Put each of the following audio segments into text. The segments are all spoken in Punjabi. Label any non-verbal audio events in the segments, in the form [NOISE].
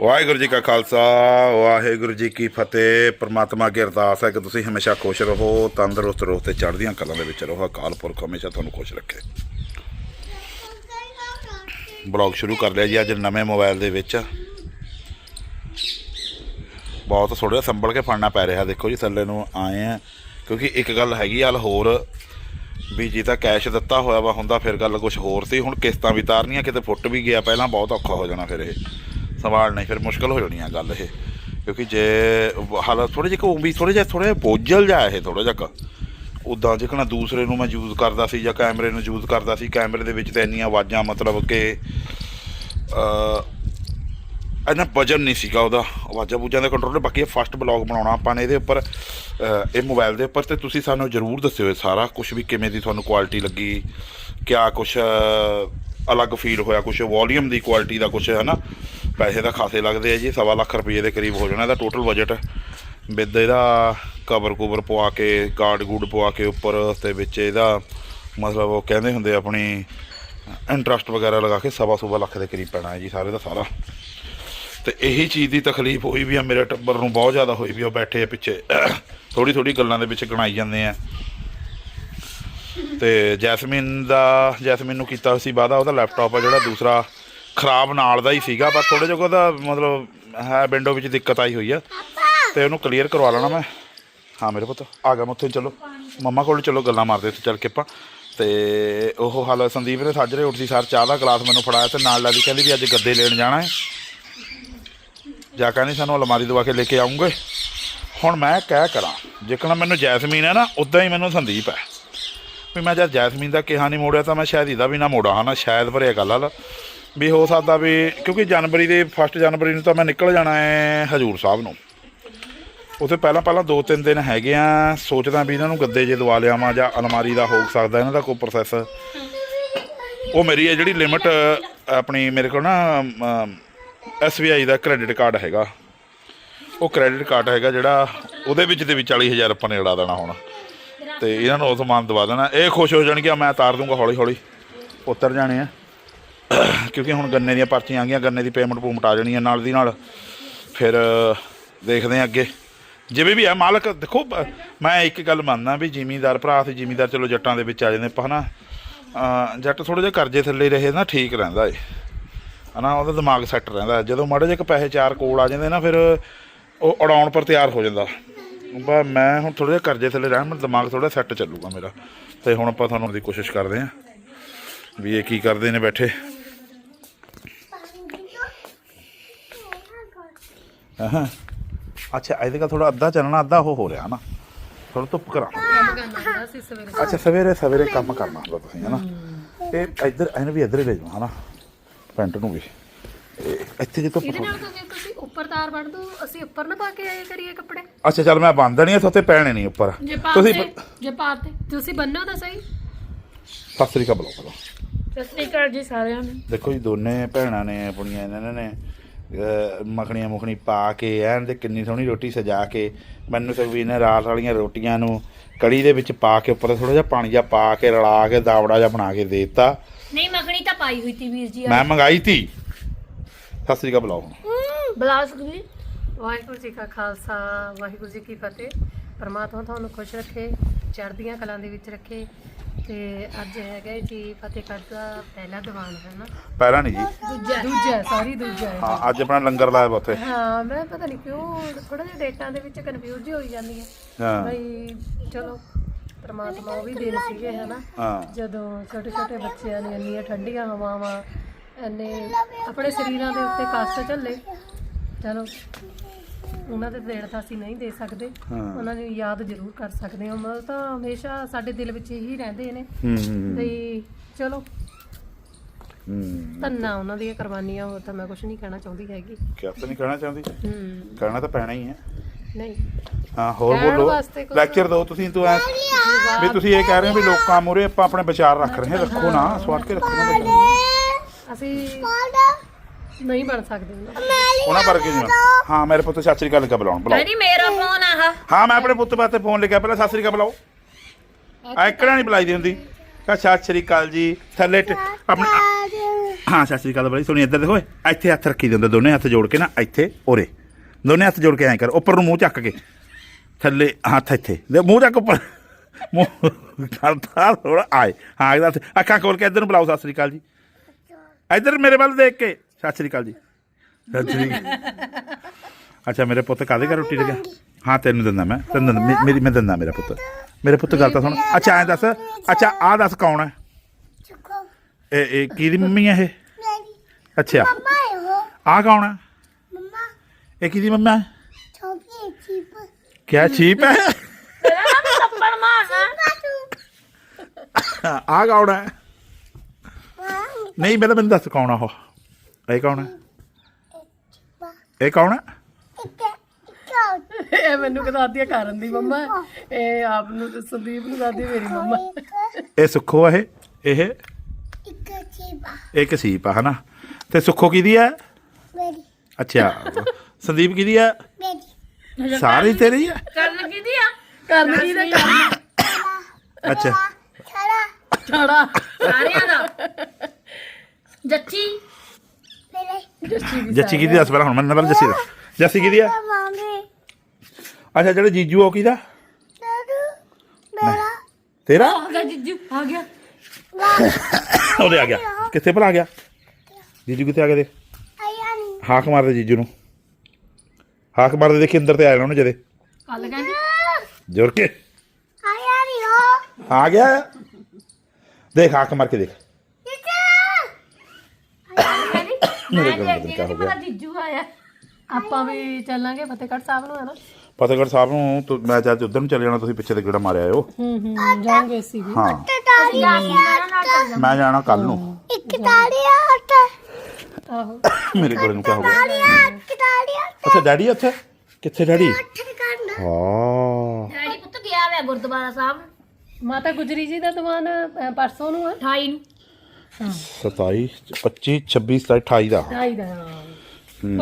ਵਾਹਿਗੁਰੂ ਜੀ ਕਾ ਖਾਲਸਾ, ਵਾਹਿਗੁਰੂ ਜੀ ਕੀ ਫਤਿਹ। ਪ੍ਰਮਾਤਮਾ ਅੱਗੇ ਅਰਦਾਸ ਹੈ ਕਿ ਤੁਸੀਂ ਹਮੇਸ਼ਾ ਖੁਸ਼ ਰਹੋ, ਤੰਦਰੁਸਤ ਰਹੋ ਤੇ ਚੜ੍ਹਦੀਆਂ ਕਲਾਂ ਦੇ ਵਿੱਚ ਰਹੋ। ਅਕਾਲ ਪੁਰਖ ਹਮੇਸ਼ਾ ਤੁਹਾਨੂੰ ਖੁਸ਼ ਰੱਖੇ। ਬਲੌਗ ਸ਼ੁਰੂ ਕਰ ਲਿਆ ਜੀ, ਅੱਜ ਨਵੇਂ ਮੋਬਾਈਲ ਦੇ ਵਿੱਚ। ਬਹੁਤ ਥੋੜਾ ਸੰਭਲ ਕੇ ਫੜਨਾ ਪੈ ਰਿਹਾ। ਦੇਖੋ ਜੀ, ਥੱਲੇ ਨੂੰ ਆਏ ਆ। ਕਿਉਂਕਿ ਇੱਕ ਗੱਲ ਹੈਗੀ ਹਾਲ ਹੋਰ, ਵੀ ਜੇ ਤਾਂ ਕੈਸ਼ ਦਿੱਤਾ ਹੋਇਆ ਵਾ ਹੁੰਦਾ, ਫਿਰ ਗੱਲ ਕੁਝ ਹੋਰ ਸੀ। ਹੁਣ ਕਿਸ਼ਤਾਂ ਵੀ ਤਾਰਨੀਆਂ, ਕਿਤੇ ਫੁੱਟ ਵੀ ਗਿਆ। ਪਹਿਲਾਂ ਬਹੁਤ ਔਖਾ ਹੋ ਜਾਣਾ ਫਿਰ ਇਹ। ਸੰਭਾਲ ਨਹੀਂ, ਫਿਰ ਮੁਸ਼ਕਲ ਹੋ ਜਾਣੀ ਆ ਗੱਲ ਇਹ। ਕਿਉਂਕਿ ਜੇ ਹਾਲ ਥੋੜੇ ਜਿਹਾ ਉਹ ਵੀ ਥੋੜੇ ਜਿਹਾ ਥੋੜੇ ਜਿਹਾ ਬੋਝਲ ਜਾ ਇਹ ਥੋੜਾ ਜਿਹਾ ਉਦਾਂ ਜਿਕਣਾ ਦੂਸਰੇ ਨੂੰ ਮੈਂ ਯੂਜ਼ ਕਰਦਾ ਸੀ ਜਾਂ ਕੈਮਰੇ ਨੂੰ ਯੂਜ਼ ਕਰਦਾ ਸੀ, ਕੈਮਰੇ ਦੇ ਵਿੱਚ ਤਾਂ ਇੰਨੀਆਂ ਆਵਾਜ਼ਾਂ ਮਤਲਬ ਕਿ ਅ ਇਹਨਾਂ ਵਜਨ ਨਹੀਂ ਸੀਗਾ ਉਹਦਾ। ਆਵਾਜ਼ਾਂ ਬੂਜਾਂ ਦਾ ਕੰਟਰੋਲ ਬਾਕੀ ਇਹ ਫਸਟ ਬਲੌਗ ਬਣਾਉਣਾ ਆਪਾਂ ਨੇ ਇਹਦੇ ਉੱਪਰ ਇਹ ਮੋਬਾਈਲ ਦੇ ਉੱਪਰ, ਤੇ ਤੁਸੀਂ ਸਾਨੂੰ ਜਰੂਰ ਦੱਸਿਓ ਇਹ ਸਾਰਾ ਕੁਝ ਵੀ ਕਿਵੇਂ ਦੀ ਤੁਹਾਨੂੰ ਕੁਆਲਿਟੀ ਲੱਗੀ, ਕਿਆ ਕੁਝ ਅਲੱਗ ਫੀਲ ਹੋਇਆ ਕੁਝ ਵੋਲੀਅਮ ਦੀ ਕੁਆਲਿਟੀ ਦਾ ਕੁਝ ਹੈ ਨਾ ਪੈਸੇ ਤਾਂ ਖਾਸੇ ਲੱਗਦੇ ਆ ਜੀ, ਸਵਾ ਲੱਖ ਰੁਪਏ ਦੇ ਕਰੀਬ ਹੋ ਜਾਣਾ ਇਹਦਾ ਟੋਟਲ ਬਜਟ ਵਿਦ ਇਹਦਾ ਕਵਰ ਕੁਵਰ ਪਵਾ ਕੇ ਕਾਰਡ ਗੂਡ ਪਵਾ ਕੇ ਉੱਪਰ, ਤੇ ਵਿੱਚ ਇਹਦਾ ਮਤਲਬ ਉਹ ਕਹਿੰਦੇ ਹੁੰਦੇ ਆਪਣੀ ਇੰਟਰਸਟ ਵਗੈਰਾ ਲਗਾ ਕੇ ਸਵਾ ਸਵਾ ਲੱਖ ਦੇ ਕਰੀਬ ਪੈਣਾ ਹੈ ਜੀ, ਸਾਰੇ ਦਾ ਸਾਰਾ। ਤੇ ਇਹੀ ਚੀਜ਼ ਦੀ ਤਕਲੀਫ ਹੋਈ ਵੀ ਆ, ਮੇਰੇ ਟੱਬਰ ਨੂੰ ਬਹੁਤ ਜ਼ਿਆਦਾ ਹੋਈ ਵੀ ਉਹ ਬੈਠੇ ਆ ਪਿੱਛੇ। ਥੋੜੀ ਥੋੜੀ ਗੱਲਾਂ ਦੇ ਵਿੱਚ ਗਣਾਈ ਜਾਂਦੇ ਆ। ਤੇ ਜੈਸਮੀਨ ਦਾ, ਜੈਸਮੀਨ ਨੂੰ ਕੀਤਾ ਸੀ ਵਾਦਾ ਉਹਦਾ ਲੈਪਟਾਪ ਆ ਜਿਹੜਾ ਦੂਸਰਾ। ਖਰਾਬ ਨਾਲ ਦਾ ਹੀ ਸੀਗਾ ਪਰ ਥੋੜੇ ਜਿਹਾ ਉਹਦਾ ਮਤਲਬ ਹੈ ਵਿੰਡੋ ਵਿੱਚ ਦਿੱਕਤ ਆਈ ਹੋਈ ਆ। ਤੇ ਉਹਨੂੰ ਕਲੀਅਰ ਕਰਵਾ ਲੈਣਾ ਮੈਂ। ਹਾਂ ਮੇਰੇ ਪੁੱਤ ਆ ਗਿਆ ਮੈਂ ਉੱਥੇ ਚਲੋ। ਮੰਮਾ ਕੋਲ ਚਲੋ ਗੱਲਾਂ ਮਾਰਦੇ ਉੱਥੇ ਚੱਲ ਕੇ ਆਪਾਂ। ਤੇ ਉਹ ਹਾਲ ਸੰਦੀਪ ਨੇ ਸਾਜਰੇ ਉੱਠਦੀ ਸਾਰ ਚਾਹ ਦਾ ਗਲਾਸ ਮੈਨੂੰ ਫੜਾਇਆ ਤੇ ਨਾਲ ਲਾਦੀ ਕਹਿੰਦੀ ਵੀ ਅੱਜ ਗੱਦੇ ਲੈਣ ਜਾਣਾ ਹੈ। ਜਾ ਕਹਿੰਦੀ ਸਾਨੂੰ ਅਲਮਾਰੀ ਦਵਾ ਕੇ ਲੈ ਕੇ ਆਉਂਗੇ। ਹੁਣ ਮੈਂ ਕਹਿ ਕਰਾਂ? ਜਿਕਣਾ ਮੈਨੂੰ ਜੈਸਮੀਨ ਹੈ ਨਾ ਉਦਾਂ ਹੀ ਮੈਨੂੰ ਸੰਦੀਪ ਹੈ। ਵੀ ਮੈਂ ਜਦ ਜੈਸਮੀਨ ਦਾ ਕਿਹਾ ਨਹੀਂ ਮੋੜਿਆ ਤਾਂ ਮੈਂ ਸ਼ਾਇਦ ਇਹਦਾ ਵੀ ਨਾ ਮੋੜਾ ਹਨਾ? ਸ਼ਾਇਦ ਭਰਿਆ ਗੱਲ ਹਲ ਵੀ ਹੋ ਸਕਦਾ ਵੀ ਕਿਉਂਕਿ ਜਨਵਰੀ ਦੇ ਫਸਟ ਜਨਵਰੀ ਨੂੰ ਤਾਂ ਮੈਂ ਨਿਕਲ ਜਾਣਾ ਹੈ ਹਜੂਰ ਸਾਹਿਬ ਨੂੰ। ਉਥੇ ਪਹਿਲਾਂ ਪਹਿਲਾਂ ਦੋ ਤਿੰਨ ਦਿਨ ਹੈਗੇ ਆ, ਸੋਚਦਾ ਵੀ ਇਹਨਾਂ ਨੂੰ ਗੱਦੇ ਜੇ ਦਵਾ ਲਿਆਵਾਂ ਜਾਂ ਅਲਮਾਰੀ ਦਾ ਹੋ ਸਕਦਾ, ਇਹਨਾਂ ਦਾ ਕੋਈ ਪ੍ਰੋਸੈਸ ਉਹ ਮੇਰੀ ਹੈ ਜਿਹੜੀ ਲਿਮਟ ਆਪਣੀ ਮੇਰੇ ਕੋਲ ਨਾ ਐਸਬੀਆਈ ਦਾ ਕ੍ਰੈਡਿਟ ਕਾਰਡ ਹੈਗਾ। ਉਹ ਕ੍ਰੈਡਿਟ ਕਾਰਡ ਹੈਗਾ ਜਿਹੜਾ ਉਹਦੇ ਵਿੱਚ ਤੇ ਵੀ 40000 ਆਪਾਂ ਨੇ ਉਡਾ ਦੇਣਾ ਹੁਣ। ਤੇ ਇਹਨਾਂ ਨੂੰ ਉਹ ਸਮਾਨ ਦਵਾ ਦੇਣਾ। ਇਹ ਖੁਸ਼ ਹੋ ਜਾਣਗੇ ਮੈਂ ਤਾਰ ਦੂੰਗਾ ਹੌਲੀ ਹੌਲੀ ਉਤਰ ਜਾਣੇ ਆ। ਕਿਉਂਕਿ ਹੁਣ ਗੰਨੇ ਦੀਆਂ ਪਰਚੀਆਂ ਆ ਗਈਆਂ, ਗੰਨੇ ਦੀ ਪੇਮੈਂਟ ਪੂਮਟ ਆ ਜਾਣੀ ਹੈ ਨਾਲ ਦੀ ਨਾਲ। ਫਿਰ ਦੇਖਦੇ ਆ ਅੱਗੇ। ਜਿਵੇਂ ਵੀ ਹੈ ਮਾਲਕ, ਦੇਖੋ ਮੈਂ ਇੱਕ ਗੱਲ ਮੰਨਦਾ ਵੀ ਜ਼ਿਮੀਂਦਾਰ ਭਰਾ ਤੇ ਜ਼ਿਮੀਂਦਾਰ ਚਲੋ ਜੱਟਾਂ ਦੇ ਵਿੱਚ ਆ ਜਾਂਦੇ, ਆਪਾਂ ਹਨਾ, ਅਹ, ਜੱਟ ਥੋੜੇ ਜਿਹਾ ਕਰਜ਼ੇ ਥੱਲੇ ਰਹੇ ਨਾ ਠੀਕ ਰਹਿੰਦਾ ਏ। ਹਨਾ, ਉਹਦਾ ਦਿਮਾਗ ਸੈੱਟ ਰਹਿੰਦਾ, ਜਦੋਂ ਮਾੜੇ ਜਿਹੇ ਪੈਸੇ ਚਾਰ ਕੋਲ ਆ ਜਾਂਦੇ ਨਾ, ਫਿਰ ਉਹ ਉਡਾਉਣ ਪਰ ਤਿਆਰ ਹੋ ਜਾਂਦਾ। ਬਸ ਮੈਂ ਹੁਣ ਥੋੜੇ ਜਿਹਾ ਕਰਜ਼ੇ ਥੱਲੇ ਰਹਿਣ ਮੇਰਾ ਦਿਮਾਗ ਥੋੜਾ ਸੈੱਟ ਚੱਲੂਗਾ ਮੇਰਾ। ਤੇ ਹੁਣ ਆਪਾਂ ਤੁਹਾਨੂੰ ਦੀ ਕੋਸ਼ਿਸ਼ ਕਰਦੇ ਆਂ, ਵੀ ਇਹ ਕੀ ਕਰਦੇ ਨੇ ਬੈਠੇ। ਹਾਂ ਅੱਛਾ ਇਹਦੇ ਦਾ ਥੋੜਾ ਅੱਧਾ ਚੱਲਣਾ ਅੱਧਾ ਉਹ ਹੋ ਰਿਹਾ ਨਾ। ਥੋੜਾ ਧੁੱਪ ਕਰਾਂ। ਅੱਛਾ ਸਵੇਰੇ ਸਵੇਰੇ ਕੰਮ ਕਰਨਾ ਹੁੰਦਾ ਤੁਸੀਂ ਹਨਾ? ਇਹ ਇੱਧਰ ਇਹਨੂੰ ਵੀ ਇੱਧਰ ਹੀ ਲੈ ਜਾਓ ਹਨਾ? ਪੈਂਟ ਨੂੰ ਵੀ। ਇਹ ਇੱਥੇ ਜੇ ਧੁੱਪ ਇਹਦੇ ਥੋੜ੍ਹੀ- ਨਾਲ ਤਾਂ ਜੇ ਤੁਸੀਂ ਉੱਪਰ ਤਾਰ ਵੱਢ ਦੋ ਅਸੀਂ ਉੱਪਰ ਨਾ ਪਾ ਕੇ ਆਏ ਕਰੀਏ ਕੱਪੜੇ। ਅੱਛਾ ਚੱਲ ਮੈਂ ਬੰਦ ਨਹੀਂ ਇੱਥੇ ਪੈਣੇ ਨਹੀਂ ਉੱਪਰ। ਜੇ ਪਾ ਤੁਸੀਂ ਤੇ ਜੇ ਪਾ ਤੇ ਤੁਸੀਂ ਬੰਨੋ ਤਾਂ ਸਹੀ। ਸਤਿ ਸ੍ਰੀ ਅਕਾਲ ਬੁਲਾਓ ਪਹਿਲਾਂ। ਸਤਿ ਸ੍ਰੀ ਅਕਾਲ ਜੀ ਸਾਰਿਆਂ ਨੂੰ। ਦੇਖੋ ਜੀ ਦੋਨੇ ਭੈਣਾਂ ਨੇ ਆਪਣੀਆਂ ਇਹਨਾਂ ਨੇ ਮੱਖਣੀਆਂ ਮੁਖਣੀ ਪਾ ਕੇ ਐਨ ਤੇ ਕਿੰਨੀ ਸੋਹਣੀ ਰੋਟੀ ਸਜਾ ਕੇ ਮੈਨੂੰ ਸੁਖਵੀਰ ਨੇ ਰਾਤ ਵਾਲੀਆਂ ਰੋਟੀਆਂ ਨੂੰ ਕੜੀ ਦੇ ਵਿੱਚ ਪਾ ਕੇ ਉੱਪਰ ਥੋੜਾ ਜਿਹਾ ਪਾਣੀ ਜਿਹਾ ਪਾ ਕੇ ਰਲਾ ਕੇ ਦਾਵੜਾ ਜਿਹਾ ਬਣਾ ਕੇ ਦੇ ਦਿੱਤਾ। ਨਹੀਂ ਮੱਖਣੀ ਤਾਂ ਪਾਈ ਹੋਈ ਤੀ ਵੀਰ ਜੀ ਮੈਂ ਮੰਗਾਈ ਤੀ। ਸਤਿ ਸ੍ਰੀ ਅਕਾਲ ਬੁਲਾਓ ਹੁਣ। ਵਾਹਿਗੁਰੂ ਜੀ ਕਾ ਖਾਲਸਾ ਵਾਹਿਗੁਰੂ ਜੀ ਕੀ ਫਤਿਹ। ਪਰਮਾਤਮਾ ਤੁਹਾਨੂੰ ਖੁਸ਼ ਰੱਖੇ ਚੜ੍ਹਦੀਆਂ ਕਲਾਂ ਦੇ ਵਿੱਚ ਰੱਖੇ। ਤੇ ਅੱਜ ਹੈਗਾ ਜੀ ਫਤਿਹਗੜ੍ਹ ਦਾ ਪਹਿਲਾ ਦੀਵਾਨ ਹੈ ਨਾ। ਪਹਿਲਾਂ ਨਹੀਂ ਜੀ। ਦੂਜਾ ਦੂਜਾ ਸੌਰੀ ਦੂਜਾ ਹੈ। ਹਾਂ ਅੱਜ ਆਪਣਾ ਲੰਗਰ ਲਾਇਆ ਵਾ ਉੱਥੇ। ਹਾਂ ਮੈਂ ਪਤਾ ਨਹੀਂ ਕਿਉਂ ਥੋੜਾ ਜਿਹਾ ਡੇਟਾਂ ਦੇ ਵਿੱਚ ਕਨਫਿਊਜ਼ ਹੋਈ ਜਾਂਦੀ ਹੈ। ਹਾਂ। ਬਈ ਚਲੋ ਪ੍ਰਮਾਤਮਾ ਉਹ ਵੀ ਦਿਨ ਸੀਗੇ ਹਨਾ। ਹਾਂ। ਜਦੋਂ ਛੋਟੇ ਛੋਟੇ ਬੱਚਿਆਂ ਨੇ ਇੰਨੀਆਂ ਠੰਡੀਆਂ ਹਵਾਵਾਂ ਇੰਨੇ ਆਪਣੇ ਸਰੀਰਾਂ ਦੇ ਉੱਤੇ ਕਸ਼ਟ ਝੱਲੇ। ਚਲੋ ਉਹਨਾਂ ਦੇ ਦੇਣ ਤਾਂ ਅਸੀਂ ਨਹੀਂ ਦੇ ਸਕਦੇ। ਹਾਂ। ਉਹਨਾਂ ਨੂੰ ਯਾਦ ਜ਼ਰੂਰ ਕਰ ਸਕਦੇ ਹਾਂ। ਮਤਲਬ ਤਾਂ ਹਮੇਸ਼ਾ ਸਾਡੇ ਦਿਲ ਵਿੱਚ ਹੀ ਰਹਿੰਦੇ ਨੇ। ਹੂੰ ਹੂੰ ਬਈ ਚਲੋ ਹੂੰ। ਧੰਨਾ ਉਹਨਾਂ ਦੀਆਂ ਕੁਰਬਾਨੀਆਂ ਹੋ ਤਾਂ ਮੈਂ ਕੁਝ ਨਹੀਂ ਕਹਿਣਾ ਚਾਹੁੰਦੀ ਹੈਗੀ। ਕਿਆ ਤਾਂ ਨਹੀਂ ਕਹਿਣਾ ਚਾਹੁੰਦੀ? ਹੂੰ। ਕਹਿਣਾ ਤਾਂ ਪੈਣਾ ਹੀ ਹੈ। ਨਹੀਂ। ਹਾਂ ਹੋਰ ਕਹਿਣ ਬੋਲੋ। ਕੁਛ- ਲੈਕਚਰ ਦਿਓ ਤੁਸੀਂ ਤੂੰ ਐ ਵੀ ਤੁਸੀਂ ਇਹ ਕਹਿ ਰਹੇ ਹੋ ਵੀ ਲੋਕਾਂ ਮੂਰੇ ਆਪਾਂ ਆਪਣੇ ਵਿਚਾਰ ਰੱਖ ਰਹੇ ਹਾਂ ਰੱਖੋ ਨਾ ਸਵਾਰ ਕੇ ਰੱਖੋ ਨਾ। ਅਸੀਂ ਨਹੀਂ ਬਣ ਸਕਦੇ। ਉਹਨਾਂ ਵਰਗੇ ਨਹੀਂ ਹਾਂ ਮੇਰੇ ਪੁੱਤ ਸਤਿ ਸ੍ਰੀ ਅਕਾਲ ਕਾ ਬੁਲਾਉਣ ਬੁਲਾਓ। ਡੈਡੀ ਮੇਰਾ ਫੋਨ ਆ ਹਾਂ। ਮੈਂ ਆਪਣੇ ਪੁੱਤ ਵਾਸਤੇ ਫੋਨ ਲਿਖਿਆ ਪਹਿਲਾਂ ਸਤਿ ਸ੍ਰੀ ਅਕਾਲ ਬੁਲਾਓ। ਐਕੜਾ ਨਹੀਂ ਬੁਲਾਈ ਦੀ ਹੁੰਦੀ? ਕਹ ਸਤਿ ਸ੍ਰੀ ਅਕਾਲ ਜੀ ਥੱਲੇ ਟ- ਆਪਣੀ ਹਾਂ ਸਤਿ ਸ੍ਰੀ ਅਕਾਲ ਬੜੀ ਸੋਹਣੀ ਇੱਧਰ ਦੇਖੋ ਇੱਥੇ ਹੱਥ ਰੱਖੀ ਦਿੰਦੇ ਦੋਨੇ ਹੱਥ ਜੋੜ ਕੇ ਨਾ ਇੱਥੇ ਉਰੇ। ਦੋਨੇ ਹੱਥ ਜੋੜ ਕੇ ਐਂ ਕਰ ਉੱਪਰ ਨੂੰ ਮੂੰਹ ਚੱਕ ਕੇ। ਥੱਲੇ ਹੱਥ ਇੱਥੇ। ਮੂੰਹ ਚੱਕ ਉੱਪਰ। ਮੂੰਹ ਕਰਦਾ ਥੋੜਾ ਆਏ। ਹਾਂ ਇਹਦਾ ਹੱਥ- ਅੱਖਾਂ ਖੋਲ ਕੇ ਇੱਧਰ ਨੂੰ ਬੁਲਾਓ ਸਤਿ ਸ੍ਰੀ ਅਕਾਲ ਜੀ। ਇੱਧਰ ਮੇਰੇ ਵੱਲ ਦੇਖ ਕੇ। ਸਤਿ ਸ੍ਰੀ ਅਕਾਲ ਜੀ। ਸਤਿ ਸ੍ਰੀ ਅਕਾਲ। ਅੱਛਾ ਮੇਰੇ ਪੁੱਤ ਕਾਦੇ ਘਰ ਰੋਟੀ ਲੱਗਿਆ ਹਾਂ ਤੈਨੂੰ ਦਿੰਦਾ ਮੈਂ ਤੈਨੂੰ ਦਿੰਦਾ, ਮੇ- ਮੇਰੀ ਮੈਂ ਦਿੰਦਾ ਮੇਰਾ ਪੁੱਤ। ਮੇਰੇ ਪੁੱਤ ਗੱਲ ਤਾਂ ਸੁਣ। ਅੱਛਾ ਐਂ ਦੱਸ ਅੱਛਾ ਆਹ ਦੱਸ ਕੌਣ ਹੈ? ਚੁੱਕੋ ਇਹ ਇਹ ਕਿਹਦੀ ਮੰਮੀ ਹੈ ਇਹ? ਮੇਰੀ ਅੱਛਾ। ਮੰਮਾ ਹੈ ਉਹ ਆਹ ਕੌਣ ਹੈ? ਮੰਮਾ ਇਹ ਕਿਹਦੀ ਮੰਮਾ ਹੈ? ਛੋਟੀ ਚੀਪ ਕਿਆ ਛੀਪ ਹੈ? ਥੱਪੜ ਆਹ ਕੌਣ ਹੈ? ਨਹੀਂ ਪਹਿਲਾਂ ਮੈਨੂੰ ਦੱਸ ਕੌਣ ਆ ਉਹ? ਇਹ ਕੌਣ ਹੈ? ਇਹ ਕੌਣ ਹੈ? ਇੱਕ ਇੱਕ ਇਹ ਮੈਨੂੰ ਕਦਾਦੀ ਆ ਕਰਨ ਦੀ ਮੰਮਾ। ਇਹ ਆਪ ਨੂੰ ਤੇ ਸੰਦੀਪ ਨੂੰ ਦਾਦੀ ਮੇਰੀ ਮੰਮਾ। ਇੱਕ ਇਹ ਸੁੱਖੋ ਆ ਇਹ? ਇਹ? ਇੱਕ ਕਸੀਪ ਆ ਹਨਾ? ਤੇ ਸੁੱਖੋ ਕਿਹਦੀ ਹੈ ਮੇਰੀ। ਅੱਛਾ ਸੰਦੀਪ ਕਿਹਦੀ ਹੈ ਮੇਰੀ। ਸਾਰੀ ਤੇਰੀ ਹੈ ਕਰਨ ਕੀ ਦੀ ਆ? ਕਰਨ ਕੀ ਦਾ ਕਰਨ। ਅੱਛਾ। ਛੜਾ। ਛੜਾ। ਸਾਰਿਆਂ ਦਾ। ਜੱਚੀ। ਜੱਸੀ ਦੀ ਕਿਹਦੀ ਦੱਸ ਪਹਿਲਾਂ ਹੁਣ ਮੈਨੂੰ ਪਹਿਲਾਂ ਜੱਸੀ ਦੱਸ ਜੱਸੀ ਕਿਹਦੀ ਮਾਮੇ ਅੱਛਾ ਜਿਹੜੇ ਜੀਜੂ ਉਹ ਕਿਹਦਾ? ਮੇਰਾ ਤੇਰਾ? ਆ ਗਿਆ ਜੀਜੂ ਆ ਗਿਆ। ਉਹਦੇ ਆ ਗਿਆ। ਕਿੱਥੇ ਭਲਾ ਆ ਗਿਆ? ਜੀਜੂ ਕਿੱਥੇ ਆ ਗਿਆ ਦੇਖ ਆਇਆ ਨਹੀਂ ਹਾਕ ਮਾਰਦੇ ਜੀਜੂ ਨੂੰ। ਹਾਕ ਮਾਰਦੇ ਦੇਖੀ ਅੰਦਰ ਤੇ ਆ ਜਾਣਾ ਉਹਨੇ ਜਦੇ। ਕੱਲ ਕਹਿੰਦੀ ਜੋਰ ਕੇ। ਆਇਆ ਨਹੀਂ ਹੋ ਆ ਗਿਆ। ਦੇਖ ਹਾਕ ਮਾਰ ਕੇ ਦੇਖ। ਮੇਰੇ ਕੋਲ ਮੈਂ ਪਤਾ ਨੀ ਦੇਖਦੀ ਕਿਆ ਹੋ ਗਿਆ। ਜੀਜੂ ਆਇਆ। ਆਪਾਂ ਵੀ ਚੱਲਾਂਗੇ ਫਤਿਹਗੜ੍ਹ ਸਾਹਿਬ ਨੂੰ ਹੈ ਨਾ? ਫਤਿਹਗੜ੍ਹ ਸਾਹਿਬ ਨੂੰ ਤੂੰ- ਮੈਂ ਜਦ ਉਧਰ ਨੂੰ ਚੱਲੇ ਜਾਣਾ ਤੁਸੀਂ ਪਿੱਛੇ ਤੇ ਗੇੜਾ ਮਾਰਿਆ ਆਇਓ ਹੂੰ ਹੂੰ ਜਾਵਾਂਗੇ ਅਸੀਂ ਵੀ। ਹਾਂ। ਮੈਂ ਜਾਣਾ ਕੱਲ ਨੂੰ। ਇੱਕ ਟਾੜੀ ਆ ਆਹੋ। [COUGHS] ਮੇਰੇ ਕੋਲ ਨੂੰ ਕਿਆ ਹੋ ਗਿਆ? ਟਾੜੀ ਆ ਇੱਕ ਟਾੜੀ ਆ ਅੱਛਾ ਡੈਡੀ ਉੱਥੇ? ਕਿੱਥੇ ਡੈਡੀ? ਹਾਂ। ਡੈਡੀ ਪੁੱਤ ਗਿਆ ਹੋਇਆ ਗੁਰਦੁਆਰਾ ਸਾਹਿਬ ਮਾਤਾ ਗੁਜਰੀ ਜੀ ਦਾ ਦੀਵਾਨ ਅ, ਪਰਸੋਂ ਨੂੰ ਹੈ 28 ਨੂੰ। 27 25 26 27 28 ਦਾ। ਢਾਈ ਦਾ ਹਾਂ।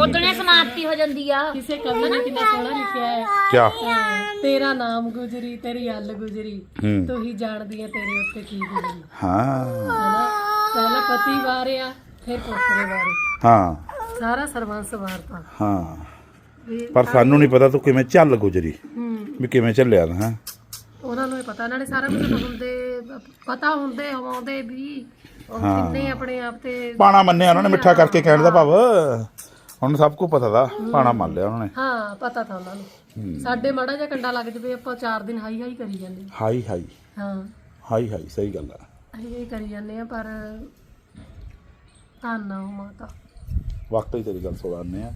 ਉਦਣੇ ਸਮਾਪਤੀ ਹੋ ਜਾਂਦੀ ਆ। ਕਿਸੇ ਕਵੀ ਨੇ ਕਿੰਨਾ ਸੋਹਣਾ ਲਿਖਿਆ ਹੈ। ਕਿਆ? ਅ, ਤੇਰਾ ਨਾਮ ਗੁਜਰੀ ਤੇਰੀ ਅੱਲ ਗੁਜਰੀ। ਹੂੰ। ਤੂੰ ਹੀ ਜਾਣਦੀ ਹੈ ਤੇਰੇ ਉੱਤੇ ਕੀ ਗੁਜਰੀ। ਹਾਂ। ਹਨਾ? ਪਹਿਲਾਂ ਪਤੀ ਵਾਰਿਆ ਫਿਰ ਪੋਤਰੇ ਵਾਰੇ। ਹਾਂ। ਸਾਰਾ ਸਰਵੰਸ ਵਾਰਤਾ। ਹਾਂ। ਵੀ ਪਰ ਸਾਨੂੰ ਨਹੀਂ ਪਤਾ ਤੂੰ ਕਿਵੇਂ ਚੱਲ ਗੁਜਰੀ। ਹੂੰ। ਵੀ ਕਿਵੇਂ ਚੱਲਿਆ ਨਾ। ਹੈਂ। ਉਹਨਾਂ ਨੂੰ ਪਤਾ। ਨਾਲੇ ਸਾਰਾ ਕੁਝ ਹੁੰਦੇ ਪਤਾ ਹੁੰਦੇ ਹਵਾਉਂਦੇ ਵੀ। ਹਾਂ। ਕਿੰਨੇ ਆਪਣੇ ਆਪ ਤੇ ਪਾਣਾ ਮੰਨਿਆ ਉਹਨਾਂ ਨੇ ਮਿੱਠਾ ਕਰਕੇ ਕਹਿਣ ਦਾ ਭਾਵ। ਹੁਣ ਸਭ ਕੁਝ ਪਤਾ ਦਾ ਪਾਣਾ ਮੰਨ ਲਿਆ ਉਹਨਾਂ ਨੇ। ਹਾਂ ਪਤਾ ਤਾਂ ਉਹਨਾਂ ਨੂੰ। ਸਾਡੇ ਮਾੜਾ ਜਿਹਾ ਕੰਡਾ ਲੱਗ ਜਵੇ ਆਪਾਂ 4 ਦਿਨ ਹਾਈ ਹਾਈ ਕਰੀ ਜਾਂਦੇ। ਹਾਈ ਹਾਈ। ਹਾਂ। ਹਾਈ ਹਾਈ ਸਹੀ ਗੱਲ ਆ। ਹਾਈ ਕਰੀ ਜਾਂਦੇ ਆ ਪਰ ਧੰਨ ਉਹ ਮਾਤਾ। ਵਾਕਈ ਤੇਰੀ ਗੱਲ ਸੋੜਾਨੇ ਆ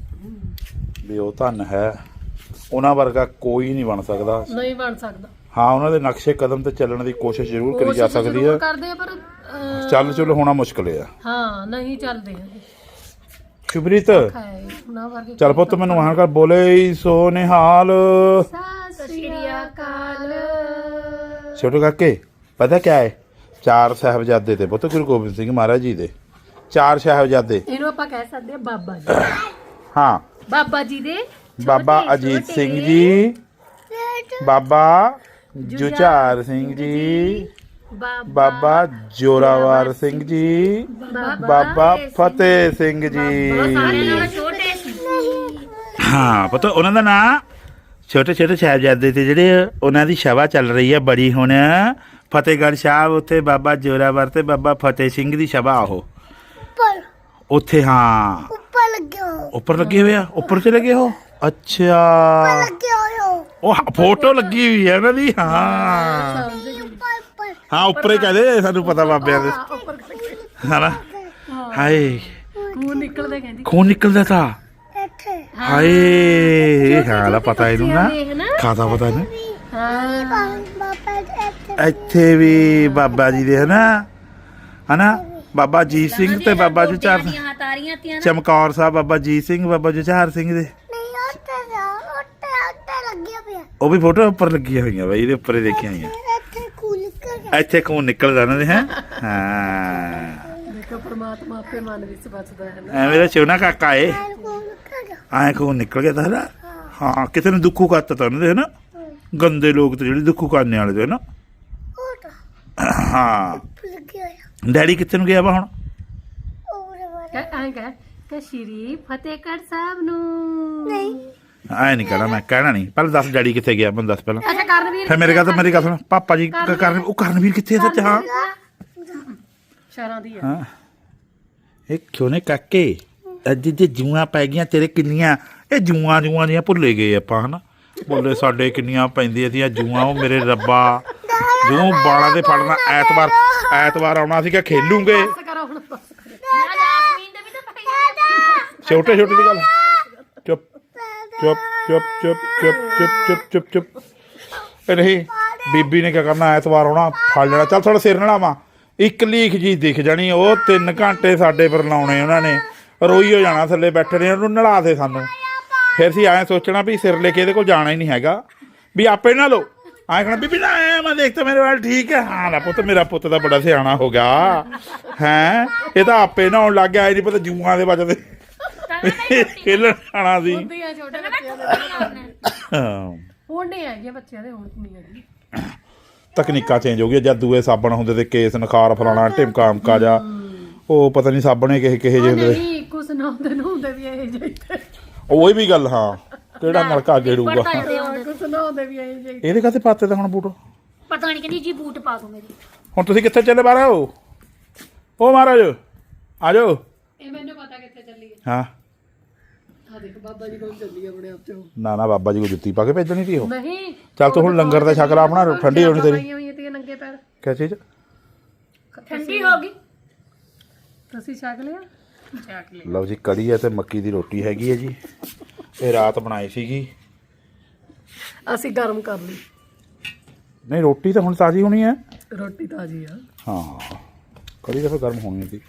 ਵੀ ਉਹ ਧਨ ਹੈ। ਉਹਨਾਂ ਵਰਗਾ ਕੋਈ ਨਹੀਂ ਬਣ ਸਕਦਾ। ਨਹੀਂ ਬਣ ਸਕਦਾ। ਹਾਂ ਉਹਨਾਂ ਦੇ ਨਕਸ਼ੇ ਕਦਮ ਤੇ ਚੱਲਣ ਦੀ ਕੋਸ਼ਿਸ਼ ਜ਼ਰੂਰ ਕਰੀ ਜਾ ਸਕਦੀ ਹੈ। ਕਰਦੇ ਆ ਪਰ ਚੱਲ ਚੁੱਲ ਹੋਣਾ ਮੁਸ਼ਕਲ ਆ। ਹਾਂ ਨਹੀਂ ਚੱਲਦੇ ਹੈਗੇ ਸ਼ੁਭਰੀਤ ਖਾਏ ਉਹਨਾਂ ਵਰਗੇ ਚੱਲ ਪੁੱਤ ਮੈਨੂੰ ਆਹ ਕਰ ਬੋਲੇ ਸੋ ਨਿਹਾਲ ਸਤਿ ਸ੍ਰੀ ਅਕਾਲ। ਛੋਟੇ ਕਾਕੇ ਪਤਾ ਕਿਆ ਹੈ? ਚਾਰ ਸਾਹਿਬਜ਼ਾਦੇ ਤੇ ਪੁੱਤ ਗੁਰੂ ਗੋਬਿੰਦ ਸਿੰਘ ਮਹਾਰਾਜ ਜੀ ਦੇ। ਚਾਰ ਸਾਹਿਬਜ਼ਾਦੇ। ਇਹਨੂੰ ਆਪਾਂ ਕਹਿ ਸਕਦੇ ਆ ਬਾਬਾ ਜੀ। ਹਾਂ। ਬਾਬਾ ਜੀ ਦੇ ਬਾਬਾ ਅਜੀਤ ਸਿੰਘ ਜੀ। ਬਾਬਾ ਜੁਝਾਰ ਸਿੰਘ ਜੀ। ਬਾਬਾ ਜੋਰਾਵਰ ਸਿੰਘ ਜੀ। ਬਾਬਾ ਫਤਿਹ ਸਿੰਘ ਜੀ। ਸਾਰਿਆਂ ਛੋਟੇ ਸੀ। ਹਾਂ ਪਤਾ ਉਹਨਾਂ ਦਾ ਨਾਂ ਛੋਟੇ ਛੋਟੇ ਸਾਹਿਬਜ਼ਾਦੇ ਤੇ ਜਿਹੜੇ ਉਹਨਾਂ ਦੀ ਸਭਾ ਚੱਲ ਰਹੀ ਹੈ ਬੜੀ ਹੁਣ। ਫਤਿਹਗੜ੍ਹ ਸਾਹਿਬ ਉੱਥੇ ਬਾਬਾ ਜੋਰਾਵਰ ਤੇ ਬਾਬਾ ਫਤਿਹ ਸਿੰਘ ਦੀ ਸਭਾ ਉਹ। ਉੱਪਰ। ਉੱਥੇ ਹਾਂ। ਉੱਪਰ ਲੱਗਿਓ ਉੱਪਰ ਲੱਗੇ ਹੋਏ ਆ? ਉੱਪਰ ਚਲੇ ਗਏ ਹੋ? ਅੱਛਾ। ਹੋ। ਉਹ ਹ- ਫੋਟੋ ਲੱਗੀ ਹੋਈ ਹੈ ਉਹਨਾਂ ਦੀ ਹਾਂ। ਹਾਂ ਉੱਪਰ ਹੀ ਕਹਦੇ ਸਾਨੂੰ ਪਤਾ ਬਾਬਿਆਂ ਦੇ। ਉੱਪਰ ਹਨਾ? ਹਾਏ। ਖੂਨ ਨਿਕਲਦੇ ਕਹਿੰਦੀ। ਖੂਨ ਨਿਕਲਦਾ ਤਾਂ। ਹਾਏ ਇਹ ਹਾਲਾ ਪਤਾ ਇਹਨੂੰ ਨਾ। ਖਾਦਾ ਪਤਾ ਇਹਨੂੰ। ਹਾਂ ਬਾਬਾ ਇੱਥੇ ਇੱਥੇ ਵੀ ਬਾਬਾ ਜੀ ਦੇ ਹਨਾ? ਹਨਾ? ਬਾਬਾ ਜੀਤ ਸਿੰਘ ਤੇ ਬਾਬਾ ਜੁਝਾਰ ਦੀਆਂ ਤਾਰੀਆਂ ਤੀਆਂ ਨਾ। ਚਮਕੌਰ ਸਾਹਿਬ ਬਾਬਾ ਜੀਤ ਸਿੰਘ ਬਾਬਾ ਜੁਝਾਰ ਸਿੰਘ ਦੇ। ਨਹੀਂ ਉੱਤੇ ਜਾ ਉੱਤੇ ਉੱਤੇ ਲੱਗਿਆ ਪਿਆ ਉਹ ਵੀ ਫੋਟੋ ਉੱਪਰ ਲੱਗੀਆਂ ਹੋਈਆਂ ਬਾਈ ਇਹਦੇ ਉੱਪਰ ਹੀ ਦੇਖੀਆਂ ਹੋਈਆਂ। ਇੱਥੇ ਖੁੱਲ ਕੇ ਇੱਥੇ ਖੂਨ ਨਿਕਲਦਾ ਇਹਨਾਂ ਦੇ ਹੈ। ਹਾਂ ਦੇਖੋ ਪ੍ਰਮਾਤਮਾ ਆਪੇ ਮਨ ਵਿੱਚ ਬਚਦਾ ਹੈ ਨਾ। ਐ ਮੇਰਾ ਚੋਨਾ ਕਾਕਾ ਏ। ਐ ਖੂਨ ਨਿਕਲ ਗਿਆ? ਤਾਂ ਨਾ ਹਾਂ। ਕਿਸੇ ਨੇ ਦੁੱਖੂ ਕਰਤਾ ਤਾਂ ਉਹਨਾਂ ਦੇ ਗੰਦੇ ਲੋਕ ਤੇ ਜਿਹੜੇ ਦੁੱਖੂ ਕਰਨੇ ਵਾਲੇ ਦੇ ਨਾ ਹਾਂ। ਡੈਡੀ ਕਿੱਥੇ ਨੂੰ ਗਿਆ ਵਾ ਹੁਣ? ਐਂ ਕਹਿ ਕਿ ਸ਼੍ਰੀ ਫਤਿਹਗੜ੍ਹ ਸਾਹਿਬ ਨੂੰ। ਨਹੀਂ। ਐ ਨਹੀਂ ਕਹਿਣਾ ਮੈਂ ਕਹਿਣਾ ਨਹੀਂ ਪਹਿਲਾਂ ਦੱਸ ਡੈਡੀ ਕਿੱਥੇ ਗਿਆ ਮੈਨੂੰ ਦੱਸ ਪਹਿਲਾਂ। ਅੱਛਾ ਕਰਨਵੀਰ ਫਿਰ ਮੇਰੇ ਗੱਲ ਤਾਂ ਮੇਰੀ ਗੱਲ ਸੁਣ ਪਾਪਾ ਜੀ ਕ- ਕਰਨ ਉਹ ਕਰਨਵੀਰ ਕਿੱਥੇ ਸੱਚ ਹਾਂ? ਸ਼ਰਾਂ ਦੀ ਹਾਂ। ਇਹ ਕਿਉਂ ਨੇ ਕਾਕੇ? ਅੱਜ ਜੇ ਜੂਆਂ ਪੈ ਗਈਆਂ ਤੇਰੇ ਕਿੰਨੀਆਂ? ਇਹ ਜੂਆਂ ਜੂਆਂ ਦੀਆਂ ਭੁੱਲੇ ਗਏ ਆਪਾਂ ਹਨਾ? ਬੋਲੇ ਸਾਡੇ ਕਿੰਨੀਆਂ ਪੈਂਦੀਆਂ ਸੀ ਜੂਆਂ ਉਹ ਮੇਰੇ ਰੱਬਾ। ਜੂ ਬਾਲਾਂ ਦੇ ਫੜਨਾ ਐਤਵਾਰ ਐਤਵਾਰ ਆਉਣਾ ਖੇਲੂਗੇ। ਕਰੋ ਹੁਣ। ਮੈਂ ਦੇ ਵੀ ਤਾਂ ਪਾਈ ਛੋਟੇ ਛੋਟੇ ਦੀ ਗੱਲ। ਚੁੱਪ ਚੁੱਪ ਚੁੱਪ ਚੁੱਪ ਚੁੱਪ ਚੁੱਪ ਚੁੱਪ ਚੁੱਪ। ਇਹ ਨਹੀਂ, ਬੀਬੀ ਨੇ ਕੀ ਕਰਨਾ ਐਤਵਾਰ ਆਉਣਾ ਫੜ ਲੈਣਾ। ਚੱਲ ਥੋੜਾ ਸਿਰ ਨਲਾਵਾ ਇੱਕ ਲੀਖ ਜੀ ਦਿਖ ਜਾਣੀ, ਉਹ 3 ਘੰਟੇ ਸਾਡੇ ਪਰ ਲਾਉਣੇ ਉਹਨਾਂ ਨੇ। ਰੋਈ ਹੋ ਜਾਣਾ, ਥੱਲੇ ਬੈਠੇ ਨੇ, ਉਹਨੂੰ ਨਲਾ ਦੇ ਸਾਨੂੰ। ਫਿਰ ਸੀ ਐਂ ਸੋਚਣਾ ਵੀ ਸਿਰ ਲੈ ਕੇ ਇਹਦੇ ਕੋਲ ਜਾਣਾ ਹੀ ਨਹੀਂ ਹੈਗਾ। ਵੀ ਆਪੇ ਨਾ ਲੋ ਆਏ ਕਹਣਾ, ਬੀਬੀ ਨਾ ਆਇਆ ਮੈਂ ਦੇਖਤਾ ਮੇਰੇ ਵੱਲ ਠੀਕ ਹੈ। ਹਾਂ ਲੈ ਪੁੱਤ, ਮੇਰਾ ਪੁੱਤ ਤਾਂ ਬੜਾ ਸਿਆਣਾ ਹੋ ਗਿਆ। ਹੈ? ਇਹ ਤਾਂ ਆਪੇ ਨਾ ਹੋਣ ਲੱਗ ਗਿਆ, ਇਹ ਨਹੀਂ ਪਤਾ ਜੂਆਂ ਦੇ ਵੱਜਦੇ। ਖੇਲਣ ਆਣਾ ਸੀ। ਹੁੰਦੀਆਂ ਛੋਟੇ ਬੱਚਿਆਂ ਦੇ ਹਾਂ। ਹੁਣ ਨਹੀਂ ਹੈਗੇ ਬੱਚਿਆਂ ਦੇ ਹੁਣ ਨਹੀਂ। ਹੈਗੀ ਤਕਨੀਕਾਂ ਚੇਂਜ ਹੋ ਗਈਆਂ ਜਦ ਦੂਏ ਸਾਬਣ ਹੁੰਦੇ ਤੇ ਕੇਸ ਨਖਾਰ ਫਲਾਣਾ ਢਿਮਕਾ ਅਮਕਾ ਜਾ ਉਹ ਪਤਾ ਨਹੀਂ ਸਾਬਣੇ ਕਿਹੇ ਕਿਹੇ ਜਿਹੇ ਹੁੰਦੇ ਨਹੀਂ ਕੁਛ ਨਾ ਹੁੰਦੇ ਨੂੰ ਹੁੰਦੇ ਵੀ ਇਹ ਜਿਹੇ ਉਹ ਵੀ ਗੱਲ ਹਾਂ ਕਿਹੜਾ ਨਲਕਾ ਗੇੜੂਗਾ ਕੁਛ ਨਾ ਹੁੰਦੇ ਵੀ ਇਹ ਜਿਹੇ ਇਹਦੇ ਕਾਤੇ ਪਾਤੇ ਤਾਂ ਹੁਣ ਬੂਟ? ਪਤਾ ਨਹੀਂ ਕਹਿੰਦੀ ਜੀ ਬੂਟ ਪਾ ਦੋ ਮੇਰੀ। ਹੁਣ ਤੁਸੀਂ ਕਿੱਥੇ ਚੱਲੇ ਬਾਹਰ? ਆਓ। ਉਹ ਮਹਾਰਾਜ ਆ ਜਾਓ। ਇਹ ਮੈਨੂੰ ਪਤਾ ਕਿੱਥੇ ਚੱਲੀ ਹੈ। ਹਾਂ। ਆ ਦੇਖ ਬਾਬਾ ਜੀ ਕੋਲ ਚੱਲੀ ਆਪਣੇ ਆਪ ਤੇ ਉਹ। ਨਾ ਨਾ ਬਾਬਾ ਜੀ ਕੋ ਜੁੱਤੀ ਪਾ ਕੇ ਭੇਜਣੀ ਸੀ ਉਹ। ਨਹੀਂ ਚੱਲ ਤੂੰ ਹੁਣ ਲੰਗਰ ਦਾ ਛਕ ਲਾ ਆਪਣਾ ਠੰਡੀ ਹੋਣੀ ਤੇਰੀ। ਹੋਈਆਂ ਤੀਆਂ ਨੰਗੇ ਪੈਰ। ਕਿਆ ਚੀਜ਼? ਠੰਡੀ ਹੋ ਗਈ। ਤੁਸੀਂ ਛਕ ਲਿਆ? ਛਕ ਲਿਆ। ਲਓ ਜੀ ਕੜੀ ਹੈ ਤੇ ਮੱਕੀ ਦੀ ਰੋਟੀ ਹੈਗੀ ਹੈ ਜੀ। ਇਹ ਰਾਤ ਬਣਾਈ ਸੀਗੀ। ਅਸੀਂ ਗਰਮ ਕਰ ਲਈ। ਨਹੀਂ ਰੋਟੀ ਤਾਂ ਹੁਣ ਤਾਜ਼ੀ ਹੋਣੀ ਹੈ। ਰੋਟੀ ਤਾਜੀ ਆ। ਹਾਂ ਕੜੀ ਤਾਂ ਫਿਰ ਗਰਮ ਹੋਣੀ ਸੀ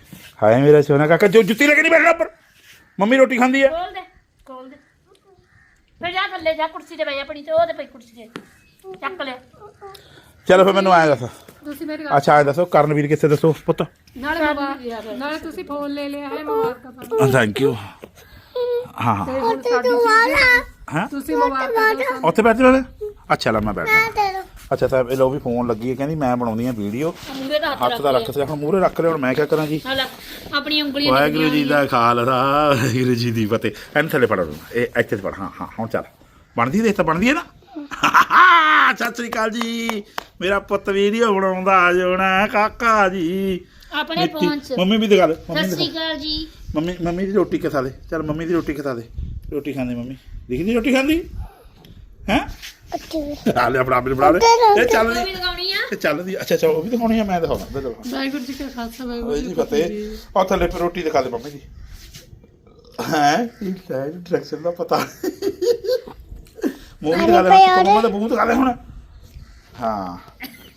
ਹਾਏ ਮੇਰਾ ਸੋਨਾ ਕਾਕਾ ਜੋ ਜੁੱਤੀ ਲੈ ਕੇ ਨਹੀਂ ਬੈਠਣਾ ਉੱਪਰ। ਮੰਮੀ ਰੋਟੀ ਖਾਂਦੀ ਹੈ ਖੋਲ ਦੇ ਖੋਲ ਦੇ। ਫਿਰ ਜਾ ਥੱਲੇ ਜਾ ਕੁਰਸੀ ਤੇ ਬਹਿ ਜਾ ਆਪਣੀ ਤੇ ਉਹ ਤੇ ਪਈ ਕੁਰਸੀ ਤੇ। ਚੱਕ ਲਿਆ। ਚਲੋ ਫਿਰ ਮੈਨੂੰ ਆਇਆ ਦੱਸ। ਤੁਸੀਂ ਮੇਰੀ ਗੱਲ ਅੱਛਾ ਆਇਆ ਦੱਸੋ ਕਰਨਵੀਰ ਕਿੱਥੇ ਦੱਸੋ ਪੁੱਤ? ਨਾਲੇ ਮੁਬਾਰਕ ਨਾਲੇ ਤੁਸੀਂ ਫੋਨ ਲੈ ਲਿਆ ਹੈ ਮੁਬਾਰਕਾਂ ਤੁਹਾਨੂੰ ਥੈਂਕ ਯੂ ਹਾਂ ਹਾਂ। ਤੇ ਹੁਣ ਸਾਡੀ ਹਾਂ। ਤੁਸੀਂ ਮੁਬਾਰਕਾਂ। ਉੱਥੇ ਬੈਠ ਜਾਣਾ ਅੱਛਾ ਲੈ ਮੈਂ ਤੇਰਾ ਅੱਛਾ ਤਾਂ ਇਹ ਲੋ ਵੀ ਫੋਨ ਲੱਗੀ ਹੈ ਕਹਿੰਦੀ ਮੈਂ ਬਣਾਉਂਦੀ ਆ ਵੀਡੀਓ ਮੂਰੇ ਦਾ ਹੱਥ ਹੱਥ ਦਾ ਰੱਖ ਤੇ ਹੁਣ ਮੂਹਰੇ ਰੱਖ ਲਿਆ ਹੁਣ ਮੈਂ ਕੀ ਕਰਾਂ ਜੀ? ਹਾਲਾ ਆਪਣੀ ਉਂਗਲੀ ਵਾਹਿਗੁਰੂ ਜੀ ਦਾ ਖਾਲਸਾ ਵਾਹਿਗੁਰੂ ਜੀ ਦੀ ਫਤਿਹ। ਐਨ ਥੱਲੇ ਫੜਾ। ਇਹ ਇੱਥੇ ਤੇ ਫੜ ਹਾਂ ਹਾਂ ਹੁਣ ਚੱਲ। ਬਣਦੀ ਦੇਖ ਤਾਂ ਬਣਦੀ ਹੈ ਨਾ? [LAUGHS] ਸਤਿ ਸ੍ਰੀ ਅਕਾਲ ਜੀ। ਮੇਰਾ ਪੁੱਤ ਵੀਡੀਓ ਬਣਾਉਂਦਾ ਆ ਜਾਣਾ ਕਾਕਾ ਜੀ। ਆਪਣੇ ਫੋਨ 'ਚ। ਮੰਮੀ ਵੀ ਦਿਖਾ ਦੇ ਮੰਮੀ ਸਤਿ ਦਿਖਾ ਸ੍ਰੀ ਅਕਾਲ ਜੀ। ਮੰਮੀ ਮੰਮੀ ਦੀ ਰੋਟੀ ਖਿਖਾ ਦੇ? ਚੱਲ ਮੰਮੀ ਦੀ ਰੋਟੀ ਖਿਖਾ ਦੇ? ਰੋਟੀ ਖਾਂਦੀ ਮੰਮੀ। ਦਿਖਦੀ ਰੋਟੀ ਖਾਂਦੀ? ਹੈ? ਆ ਲੈ ਆਪਣਾ ਆਪ ਬਣਾ ਲੈ ਇਹ ਚੱਲਦੀ। ਲਗਾਉਣੀ ਆ। ਇਹ ਚੱਲਦੀ। ਅੱਛਾ ਅੱਛਾ ਉਹ ਵੀ ਦਿਖਾਉਣੀ ਆ ਮੈਂ ਦਿਖਾਉਣਾ ਦੇ ਦਿਖਾ ਵਾਹਿਗੁਰੂ ਜੀ ਕਾ ਖਾਲਸਾ ਵਾਹਿਗੁਰੂ ਓਏ ਜੀ ਜੀ ਫਤਿਹ। ਉਹ ਥੱਲੇ ਪਰ ਰੋਟੀ ਦਿਖਾ ਦੇ ਮੰਮੀ ਦੀ ਹੈ? ਇਹ ਸ਼ਾਇਦ ਡਾਇਰੈਕਸ਼ਨ ਦਾ ਪਤਾ। ਮੂੰਹ ਦਿਖਾ ਦੇ ਮੰਮਾ ਦਾ ਮੂੰਹ ਦਿਖਾ ਦੇ ਹੁਣ। ਹਾਂ।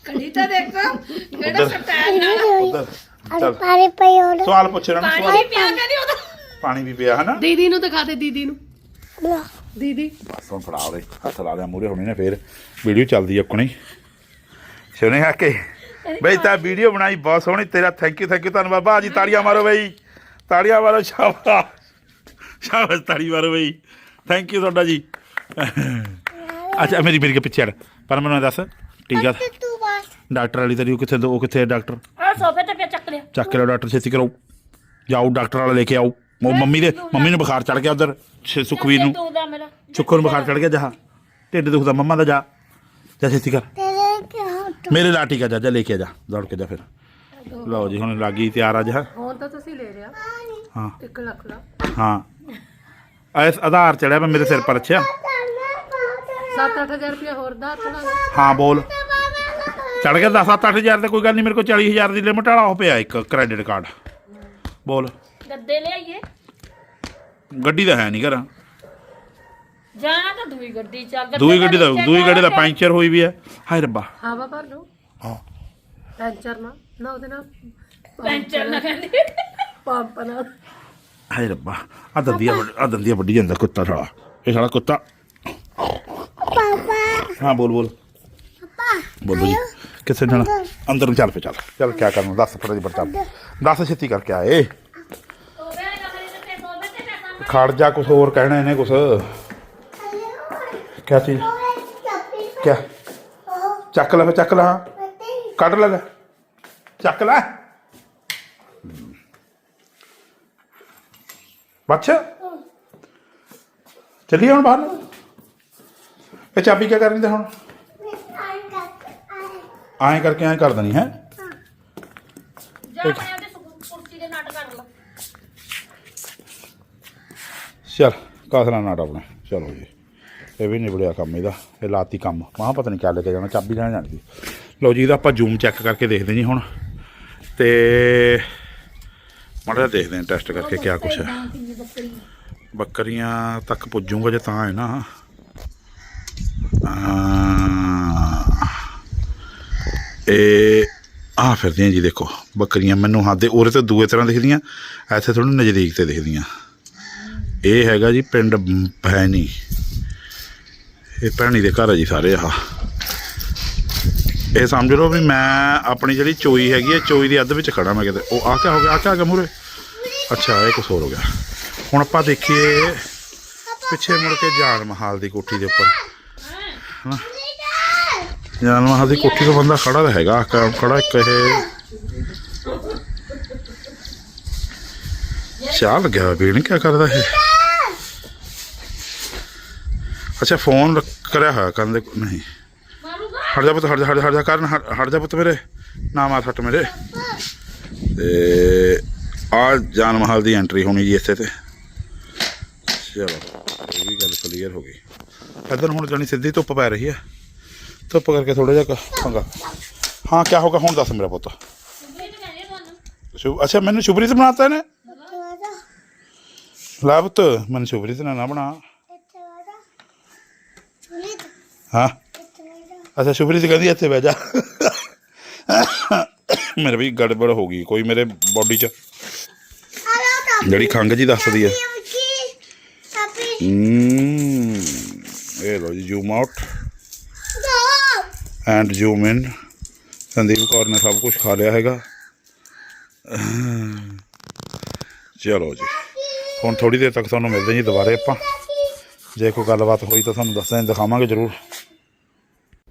ਕੜੀ ਤਾਂ ਦੇਖੋ ਉਧਰ। ਉਧਰ। ਅਰੇ ਚੱਲ। ਪਾਰੇ ਪਈ ਹੋਰ ਸਵਾਲ ਪੁੱਛ ਲੈਣਾ ਸਵਾਲ। ਪਿਆ ਕਹਿੰਦੀ ਉਹਦਾ। ਪਾਣੀ ਵੀ ਪਿਆ ਹਨਾ? ਦੀਦੀ ਨੂੰ ਦਿਖਾ ਦੇ ਦੀਦੀ ਨੂੰ। ਲਾ ਦੀਦੀ। ਬਸ ਹੁਣ ਫੜਾ ਦੇ ਹੱਥ ਲਾ ਲਿਆ ਮੂਰੇ ਹੋਣੀ ਨੇ ਫੇਰ। ਵੀਡੀਓ ਚੱਲਦੀ ਆ ਆਪਣੀ। ਸੁਣੇ ਆ ਕੇ ਬਈ ਤਾਂ ਵੀਡੀਓ ਬਣਾਈ ਬਹੁਤ ਸੋਹਣੀ ਤੇਰਾ ਥੈਂਕ ਯੂ ਥੈਂਕ ਯੂ ਧੰਨਵਾਦ। ਬਾਜੀ ਤਾੜੀਆਂ ਮਾਰੋ ਬਈ। ਤਾੜੀਆਂ ਮਾਰੋ ਸ਼ਾਬਾਸ਼। ਸ਼ਾਬਾਸ਼ ਤਾੜੀ ਮਾਰੋ ਬਈ। ਥੈਂਕ ਯੂ ਤੁਹਾਡਾ ਜੀ। ਅੱਛਾ ਮੇਰੀ ਮੇਰੀ ਕੇ ਪਿੱਛੇ ਹਟ। ਪਰ ਮੈਨੂੰ ਦੱਸ ਠੀਕ ਆ। ਤੇ ਤੂੰ ਬਸ। ਡਾਕਟਰ ਵਾਲੀ ਤੇਰੀ ਉਹ ਕਿੱਥੇ ਉਹ ਕਿੱਥੇ ਡਾਕਟਰ? ਆ ਸੋਫੇ ਤੇ ਪਿਆ ਚੱਕ ਲਿਆ। ਚੱਕ ਕੇ ਲਿਆਓ ਡਾਕਟਰ ਛੇਤੀ ਕਰੋ। ਜਾਓ ਡਾਕਟਰ ਵਾਲਾ ਲੈ ਕੇ ਆਓ। ਉਹ ਮੰਮੀ ਦੇ ਮੰਮੀ ਨੂੰ ਬੁਖਾਰ ਚੜ ਗਿਆ ਉਧਰ ਸੁਖਵੀਰ ਨੂੰ। ਦਾ ਮੇਰਾ ਸੁੱਖੋ ਨੂੰ ਬੁਖਾਰ ਚੜ ਗਿਆ ਜਾ। ਢਿੱਡ ਦੁਖਦਾ ਮੰਮਾ ਦਾ ਜਾ। ਜਾ ਛੇਤੀ ਕਰ। ਕਿ ਮੇਰੇ ਲਾ ਟੀਕਾ ਜਾ ਜਾ ਲੈ ਕੇ ਜਾ। ਦੌੜ ਕੇ ਜਾ ਫਿਰ। ਲਓ ਜੀ ਹੁਣ ਲੱਗੀ ਤਿਆਰ ਆ ਜਾ ਹੁਣ ਤਾਂ ਤੁਸੀਂ ਲੈ ਲਿਆ। ਹਾਂ। 1 ਲੱਖ ਦਾ। ਹਾਂ। ਐਸ ਆਧਾਰ ਚੜਿਆ ਮੈਂ ਮੇਰੇ ਸਿਰ ਪਰ ਅੱਛਾ। 7-8000 ਰੁਪਏ ਹੋਰ ਦਾ ਚੜਾਂਗੇ ਹਾਂ ਬੋਲ। ਚੜ ਗਿਆ 10 7 8000 ਤੇ ਕੋਈ ਗੱਲ ਨਹੀਂ ਮੇਰੇ ਕੋਲ 40000 ਦੀ ਲਿਮਟ ਵਾਲਾ ਉਹ ਪਿਆ ਇੱਕ ਕ੍ਰੈਡਿਟ ਕਾਰਡ ਬੋਲ। ਗੱਦੇ ਲਿਆਈਏ। ਗੱਡੀ ਤਾਂ ਹੈ ਨਹੀਂ ਘਰ। ਜਾਣਾ ਤਾਂ ਦੂਈ ਗੱਡੀ ਚ ਆ, ਗੱਦੇ ਦੂਈ ਗੱਡੀ ਦਾ ਦੂਈ ਗੱਡੀ ਦਾ ਪੈਂਚਰ ਹੋਈ ਵੀ ਹੈ। ਹਾਏ ਰੱਬਾ। ਹਵਾ ਭਰ ਲਓ। ਹਾਂ। ਪੈਂਚਰ ਨਾ ਨਾ ਉਹਦੇ ਨਾਲ। ਪੈਂਚਰ ਨਾ ਕਹਿੰਦੀ। ਪੰਪ ਨਾਲ। ਹਾਏ ਰੱਬਾ। ਆ ਦੰਦੀਆਂ ਆ ਦੰਦੀਆਂ ਵੱਡੀ ਜਾਂਦਾ ਕੁੱਤਾ ਸਾਲਾ। ਇਹ ਸਾਲਾ ਕੁੱਤਾ। ਪਾਪਾ ਹਾਂ ਬੋਲ ਬੋਲ। ਪਾਪਾ ਬੋਲੋ ਜੀ। ਕਿੱਥੇ ਜਾਣਾ ਅੰਦਰ ਨੂੰ ਚੱਲ ਪੇ ਚੱਲ। ਚੱਲ ਕਿਆ ਕਰਨਾ? ਦੱਸ ਫੜਾ ਜੀ ਬੱਚਾ ਦੱਸ ਛੇਤੀ ਕਰਕੇ ਆਏ ਸੋਫੇ ਵਾਲੇ ਕਮਰੇ ਦੇ ਤੇ ਸੋਫੇ ਤੇ ਪੈਸਾ ਖੜ ਜਾ ਕੁਝ ਹੋਰ ਕਹਿਣਾ ਇਹਨੇ ਕੁਝ ਕਿਆ ਚੀਜ਼? ਕਿਆ? ਚੱਕ ਲੈ ਫੇ ਚੱਕ ਲੈ ਕੱਢ ਲੈ ਲੈ। ਚੱਕ ਲੈ। ਬੱਚਾ। ਚੱਲੀਏ ਹੁਣ ਬਾਹਰ ਨੂੰ। ਇਹ ਚਾਬੀ ਕੀ ਕਰਨੀ ਤੇ ਹੁਣ? ਐਂ ਕਰਕੇ ਐਂ ਕਰ ਦੇਣੀ ਹੈ। ਜਾ ਆਪਣੇ ਉਹਦੇ ਕੁਰਸੀ ਦੇ ਨਟ ਕਰ ਲਾ ਚਲ ਕਾਸਲਾ ਨਾਟ ਆਪਣਾ। ਚਲੋ ਜੀ, ਇਹ ਵੀ ਨਿਬੜਿਆ ਕੰਮ ਇਹਦਾ, ਇਹ ਲਾਤੀ ਕੰਮ। ਮਾਂ ਪਤਾ ਨਹੀਂ ਕਿਆ ਲੈ ਕੇ ਜਾਣਾ, ਚਾਬੀ ਲੈਣ ਜਾਣੀ ਸੀ। ਲਓ ਜੀ, ਇਹਦਾ ਆਪਾਂ ਜ਼ੂਮ ਚੈੱਕ ਕਰਕੇ ਦੇਖਦੇ ਜੀ ਹੁਣ। ਤੇ ਮਾੜਾ ਜਿਹਾ ਦੇਖਦੇ ਹਾਂ ਟੈਸਟ ਕਰਕੇ ਕਿਆ ਕੁਛ ਹੈ। ਬੱਕਰੀਆਂ ਤੱਕ ਪੁੱਜੂਗਾ ਜੇ ਤਾਂ ਹੈ ਨਾ। ਇਹ ਆ ਫਿਰਦੀਆਂ ਜੀ ਦੇਖੋ, ਬੱਕਰੀਆਂ ਮੈਨੂੰ ਹੱਥ ਦੇ, ਉਰੇ ਤੇ ਦੂਏ ਤਰ੍ਹਾਂ ਦਿਖਦੀਆਂ, ਇੱਥੇ ਥੋੜੀ ਨਜ਼ਦੀਕ ਤੇ ਦਿਖਦੀਆਂ। ਇਹ ਹੈਗਾ ਜੀ ਪਿੰਡ ਭੈਣੀ। ਇਹ ਭੈਣੀ ਦੇ ਘਰ ਆ ਜੀ ਸਾਰੇ ਆਹ। ਇਹ ਸਮਝ ਲਓ ਵੀ ਮੈਂ ਆਪਣੀ ਜਿਹੜੀ ਚੋਈ ਹੈਗੀ ਹੈ ਚੋਈ ਦੀ ਅੱਧ ਵਿੱਚ ਖੜਾ ਮੈਂ ਕਿਤੇ। ਉਹ ਆ ਕਿਆ ਹੋ ਗਿਆ, ਆ ਕਿਆ ਆ ਗਿਆ ਮੂਰੇ ਅੱਛਾ, ਇਹ ਕੁਛ ਹੋਰ ਹੋ ਗਿਆ। ਹੁਣ ਆਪਾਂ ਦੇਖੀਏ, ਪਿੱਛੇ ਮੁੜ ਕੇ ਜਾਨ ਮਹਾਲ ਦੀ ਕੋਠੀ ਦੇ ਉੱਪਰ। ਹਨਾ? ਜਾਨ ਮਹਾਲ ਦੀ ਕੋਠੀ ਤੋਂ ਬੰਦਾ ਖੜਾ ਤਾਂ ਹੈਗਾ ਖੜਾ ਇੱਕ ਇਹ। ਚਾਹ ਲੱਗਿਆ ਹੋਇਆ ਵੀਣ ਕੀ ਕਰਦਾ ਇਹ? ਅੱਛਾ ਫੋਨ ਰੱਖ- ਕਰਿਆ ਹੋਇਆ ਕੰਨ ਦੇ ਨਹੀਂ। ਹਟ ਜਾ ਪੁੱਤ, ਹਟ ਜਾ ਹਟ ਜਾ ਹਟ ਜਾ ਕਰਨ, ਹਟ ਹਟ ਜਾ ਪੁੱਤ ਮੇਰੇ। ਨਾ ਮਾਰ ਸੱਟ ਮੇਰੇ। ਤੇ ਆ ਜਾਨ ਮਹਲ ਦੀ ਐਂਟਰੀ ਹੋਣੀ ਜੀ ਇੱਥੇ ਤੇ। ਚਲੋ, ਇਹ ਵੀ ਗੱਲ ਕਲੀਅਰ ਹੋ ਗਈ। ਇੱਧਰ ਹੁਣ ਜਾਣੀ ਸਿੱਧੀ ਧੁੱਪ ਪੈ ਰਹੀ ਹੈ ਧੁੱਪ ਕਰਕੇ ਥੋੜਾ ਜਿਹਾ ਕ- ਪੰਗਾ। ਹਾਂ ਕੀ ਹੋਗਾ ਹੁਣ ਦੱਸ ਮੇਰਾ ਪੁੱਤ। ਇਹ ਸ਼ੁਭ ਅੱਛਾ, ਮੈਨੂੰ ਸ਼ੁਭਰੀਤ ਬਣਾਤਾ ਇਹਨੇ? ਲੈ ਪੁੱਤ, ਮੈਨੂੰ ਸ਼ੁਭਰੀਤ ਨੇ ਨਾ ਬਣਾ। ਹਾਂ। ਅੱਛਾ ਸ਼ੁਭਰੀਤ ਕਹਿੰਦੀ ਇੱਥੇ ਬਹਿ ਜਾ। ਮੇਰੇ ਵੀ ਗੜਬੜ ਹੋ ਗਈ, ਕੋਈ ਮੇਰੇ ਬਾਡੀ 'ਚ। ਜਿਹੜੀ ਖੰਗ ਜੀ ਦੱਸਦੀ ਹੈ, ਇਹ ਲੋ ਜੀ zoom out and zoom in Sandeep Kaur ਨੇ ਸਭ ਕੁਝ ਖਾ ਲਿਆ ਹੈਗਾ। ਚਲੋ ਜੀ, ਹੁਣ ਥੋੜੀ ਦੇਰ ਤੱਕ ਤੁਹਾਨੂੰ ਮਿਲਦੇ ਜੀ ਦੁਬਾਰੇ ਆਪਾਂ। ਜੇ ਕੋਈ ਗੱਲਬਾਤ ਹੋਈ ਤਾਂ ਤੁਹਾਨੂੰ ਦੱਸਾਂਗੇ ਦਿਖਾਵਾਂਗੇ ਜ਼ਰੂਰ।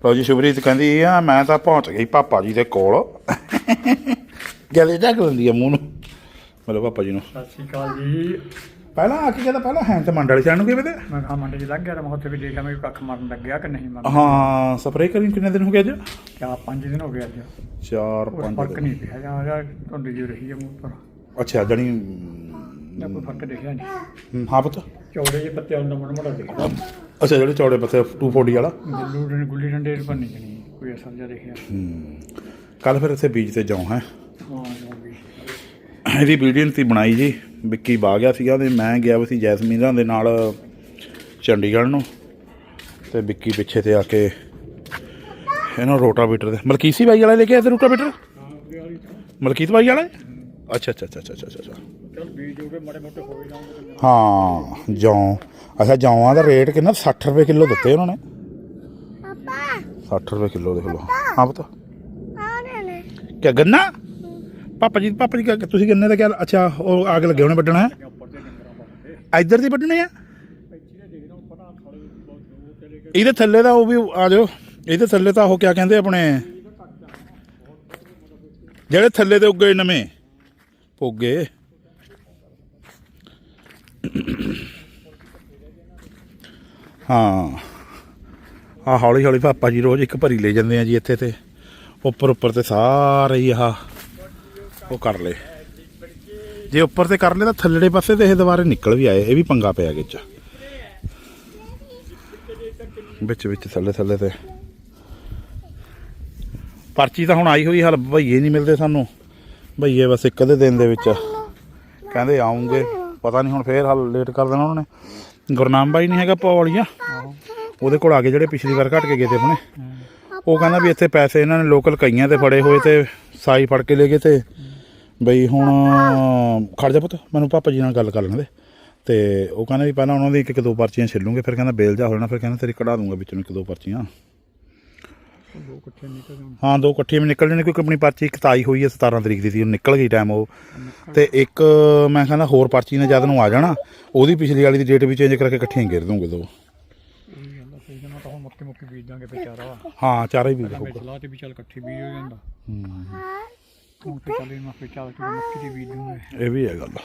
ਲਓ ਜੀ ਸ਼ੁਭਰੀਤ ਕਹਿੰਦੀ ਆ ਮੈਂ ਤਾਂ ਪਹੁੰਚ ਗਈ ਪਾਪਾ ਜੀ ਦੇ ਕੋਲ ਗਲੇ ਢੱਕ ਲੈਂਦੀ ਆ ਮੂੰਹ ਨੂੰ ਮੇਰੇ ਪਾਪਾ ਜੀ ਨੂੰ ਸਤਿ ਸ਼੍ਰੀ ਅਕਾਲ ਜੀ ਪਹਿਲਾਂ ਆ ਕੇ ਕਹਿੰਦਾ ਪਹਿਲਾਂ ਹੈ ਤੇ ਮੰਡਲ ਚੜਨ ਨੂੰ ਕਿਵੇਂ ਤੇ ਮੈਂ ਕਿਹਾ ਮੰਡੇ 'ਚ ਲੱਗ ਗਿਆ ਤਾਂ ਮੈਂ ਉੱਥੇ ਵੀ ਦੇਖਿਆ ਮੈਂ ਕੱਖ ਮਾਰਨ ਲੱਗਿਆ ਕਿ ਨਹੀਂ ਮਰਨ ਹਾਂ ਸਪਰੇਅ ਕਰੀ ਕਿੰਨੇ ਦਿਨ ਹੋ ਗਏ ਅੱਜ ਕਿਆ ਪੰਜ ਦਿਨ ਹੋ ਗਏ ਅੱਜ ਚਾਰ ਕੋਈ ਪੰਜ ਫ਼ਰਕ। ਨਹੀਂ ਪਿਆ ਜਾਂ ਜਾਂ ਧੁੰਦ ਜੀ ਰਹੀ ਹੈ ਮੂੰਹ ਪਰ ਅੱਛਾ ਜਣੀ ਜਾਂ ਕੋਈ ਫ਼ਰਕ ਦਿਖਿਆ ਨਹੀਂ ਹਾਂ ਪੁੱਤ ਚੌੜੇ ਜਿਹੇ ਪੱਤੇ ਮੋੜ ਮੋੜਾ ਦਿਖਦਾ। ਅੱਛਾ ਜਿਹੜੇ ਚੌੜੇ ਪੱਤੇ 240 ਵਾਲਾ? ਗੁੱਲੂ ਡੰ- ਗੁੱਲੀ ਡੰਡੇ ਪਰ ਨਹੀਂ ਜਣੀ ਕੋਈ ਅਸਰ ਜਿਹਾ ਦਿਖਿਆ। ਕੱਲ ਫਿਰ ਇੱਥੇ ਬੀਜ ਤੇ ਜਾਉਂ ਹੈ? ਹਾਂ ਜੋ ਇਹਦੀ ਵੀਡੀਓ ਨਹੀਂ ਸੀ ਬਣਾਈ ਜੀ। ਵਿੱਕੀ ਬਾ ਗਿਆ ਸੀਗਾ ਤੇ ਮੈਂ ਗਿਆ ਵੀ ਸੀ ਜੈਸਮੀਨਾਂ ਦੇ ਨਾਲ ਚੰਡੀਗੜ੍ਹ ਨੂੰ। ਤੇ ਵਿੱਕੀ ਪਿੱਛੇ ਤੇ ਆ ਕੇ ਇਹਨਾਂ ਰੋਟਾਵੀਟਰ ਦੇ ਮਲਕੀਸੀ ਬਾਈ ਵਾਲਾ ਲੈ ਕੇ ਆਇਆ ਤੇ। ਰੋਟਾਵੀਟਰ ਮਲਕੀਤ ਬਾਈ ਵਾਲਾ? ਅੱਛਾ ਅੱਛਾ ਅੱਛਾ ਅੱਛਾ ਅੱਛਾ ਅੱਛਾ। ਚਲ ਬੀਜ ਹੋ ਗਏ ਮਾੜੇ ਮੋਟੇ ਹੋ ਗਏ ਜਾਣਗੇ ਹਾਂ ਜੌਂ। ਅੱਛਾ ਜੌਂਆਂ ਦਾ ਰੇਟ ਕਿੰਨਾ? 60 ਰੁਪਏ ਕਿਲੋ ਦਿੱਤੇ ਉਹਨਾਂ ਨੇ। 60 ਰੁਪਏ ਕਿਲੋ ਦੇਖ ਲਓ। ਹਾਂ ਪਤਾ। ਕਿਆ ਗੰਨਾ? ਪਾਪਾ ਜੀ ਪਾਪਾ ਜੀ ਕਿਆ- ਤੁਸੀਂ ਗੰਨੇ ਦਾ ਕਿਆ ਅੱਛਾ ਉਹ ਆਗ ਲੱਗੇ ਹੋਣੇ ਵੱਢਣਾ ਹੈ? ਇੱਧਰ ਦੀ ਵੱਢਣੇ ਆ? ਇਹਦੇ ਥੱਲੇ ਦਾ ਉਹ ਵੀ ਆ ਜਾਓ। ਇਹਦੇ ਥੱਲੇ ਤਾਂ ਉਹ ਕਿਆ ਕਹਿੰਦੇ ਆਪਣੇ? ਜਿਹੜੇ ਥੱਲੇ ਦੇ ਉੱਗੇ ਨਵੇਂ। ਪੋਗੇ ਹਾਂ। ਆ ਹੌਲੀ ਹੌਲੀ ਪਾਪਾ ਜੀ ਰੋਜ਼ ਇੱਕ ਭਰੀ ਲੈ ਜਾਂਦੇ ਆ ਜੀ ਇੱਥੇ ਤੇ। ਉੱਪਰ ਉੱਪਰ ਤੇ ਸਾਰੇ ਹੀ ਆਹ ਉਹ ਕਰ ਲਏ। ਜੇ ਉੱਪਰ ਤੇ ਕਰ ਲਏ ਤਾਂ ਥੱਲੜੇ ਪਾਸੇ ਤੇ ਇਹ ਦੁਬਾਰੇ ਨਿਕਲ ਵੀ ਆਏ, ਇਹ ਵੀ ਪੰਗਾ ਪਿਆ ਵਿੱਚ। ਵਿੱਚ ਵਿੱਚ, ਥੱਲੇ ਥੱਲੇ ਤੇ। ਪਰਚੀ ਤਾਂ ਹੁਣ ਆਈ ਹੋਈ, ਹਾਲ ਭਈਏ ਨਹੀਂ ਮਿਲਦੇ ਸਾਨੂੰ। ਭਈਏ ਬਸ ਇੱਕ ਅੱਧੇ ਦਿਨ ਦੇ ਵਿੱਚ। ਕਹਿੰਦੇ ਆਉਂਗੇ, ਪਤਾ ਨਹੀਂ ਹੁਣ ਫੇਰ ਹਾਲ ਲੇਟ ਕਰ ਦੇਣਾ ਉਹਨਾਂ ਨੇ। ਗੁਰਨਾਮ ਬਾਈ ਨਹੀਂ ਹੈਗਾ ਪੌਲੀਆ ਉਹਦੇ ਕੋਲ ਆ ਕੇ ਜਿਹੜੇ ਪਿਛਲੀ ਵਾਰ ਘਟ ਕੇ ਗਏ ਤੇ ਆਪਣੇ ਉਹ ਕਹਿੰਦਾ ਵੀ ਇੱਥੇ ਪੈਸੇ ਇਹਨਾਂ ਨੇ ਲੋਕਲ ਕਈਆਂ ਤੇ ਫੜੇ ਹੋਏ ਤੇ ਸਾਈ ਫੜ ਕੇ ਲੈ ਗਏ ਤੇ ਬਈ ਹੁਣ ਖੜ ਜਾ ਪੁੱਤ, ਮੈਨੂੰ ਪਾਪਾ ਜੀ ਨਾਲ ਗੱਲ ਕਰ ਲੈਣ ਦੇ ਤੇ ਉਹ ਕਹਿੰਦਾ ਵੀ ਪਹਿਲਾਂ ਉਹਨਾਂ ਦੀ ਇੱਕ ਇੱਕ ਦੋ ਪਰਚੀਆਂ ਛਿੱਲੂਗੇ, ਫਿਰ ਕਹਿੰਦਾ ਬੇਲ ਜਾ ਹੋ ਜਾਣਾ, ਫਿਰ ਕਹਿੰਦਾ ਤੇਰੀ ਕਢਾ ਦੂੰਗਾ ਵਿੱਚੋਂ ਇੱਕ ਦੋ ਪਰਚੀਆਂ। ਦੋ ਇਕੱਠੇ ਨਿਕਲ ਜਾਣ ਹਾਂ ਦੋ ਇਕੱਠੀਆਂ ਵੀ ਨਿਕਲ ਜਾਣੀ ਕਿਉਂਕਿ ਆਪਣੀ ਪਰਚੀ ਇੱਕ ਤਾਈ ਹੋਈ ਹੈ 17 ਤਰੀਕ ਦੀ ਸੀ ਉਹ ਨਿਕਲ ਗਈ ਟਾਈਮ ਉਹ। ਤੇ ਇੱਕ ਮੈਂ ਕਹਿੰਦਾ ਹੋਰ ਪਰਚੀ ਨੇ ਜਦ ਨੂੰ ਆ ਜਾਣਾ ਉਹਦੀ ਪਿਛਲੀ ਵਾਲੀ ਦੀ ਡੇਟ ਵੀ ਚੇਂਜ ਕਰਕੇ ਇਕੱਠੀਆਂ ਗਿਰ ਦੂੰਗੇ ਦੋ। ਤਾਂ ਹੁਣ ਮੁੱਕੇ ਮੁੱਕੇ ਬੀਜ ਦਾਂਗੇ ਹਾਂ ਚਾਰੇ ਵੀ ਮੈਂ ਹੋਊਗਾ। ਸਲਾਹ ਤੇ ਵੀ ਚੱਲ ਇਕੱਠੇ ਬੀਜ ਹੋ ਜਾਂਦਾ। ਹੁਣ ਤੇ ਚੱਲ ਇਹਨਾਂ ਫੇ ਚੱਲ ਕੇ ਮੱਕੀ ਦੀ ਬੀਜ ਦੂੰਗੇ ਇਹ ਵੀ ਹੈ ਗੱਲ।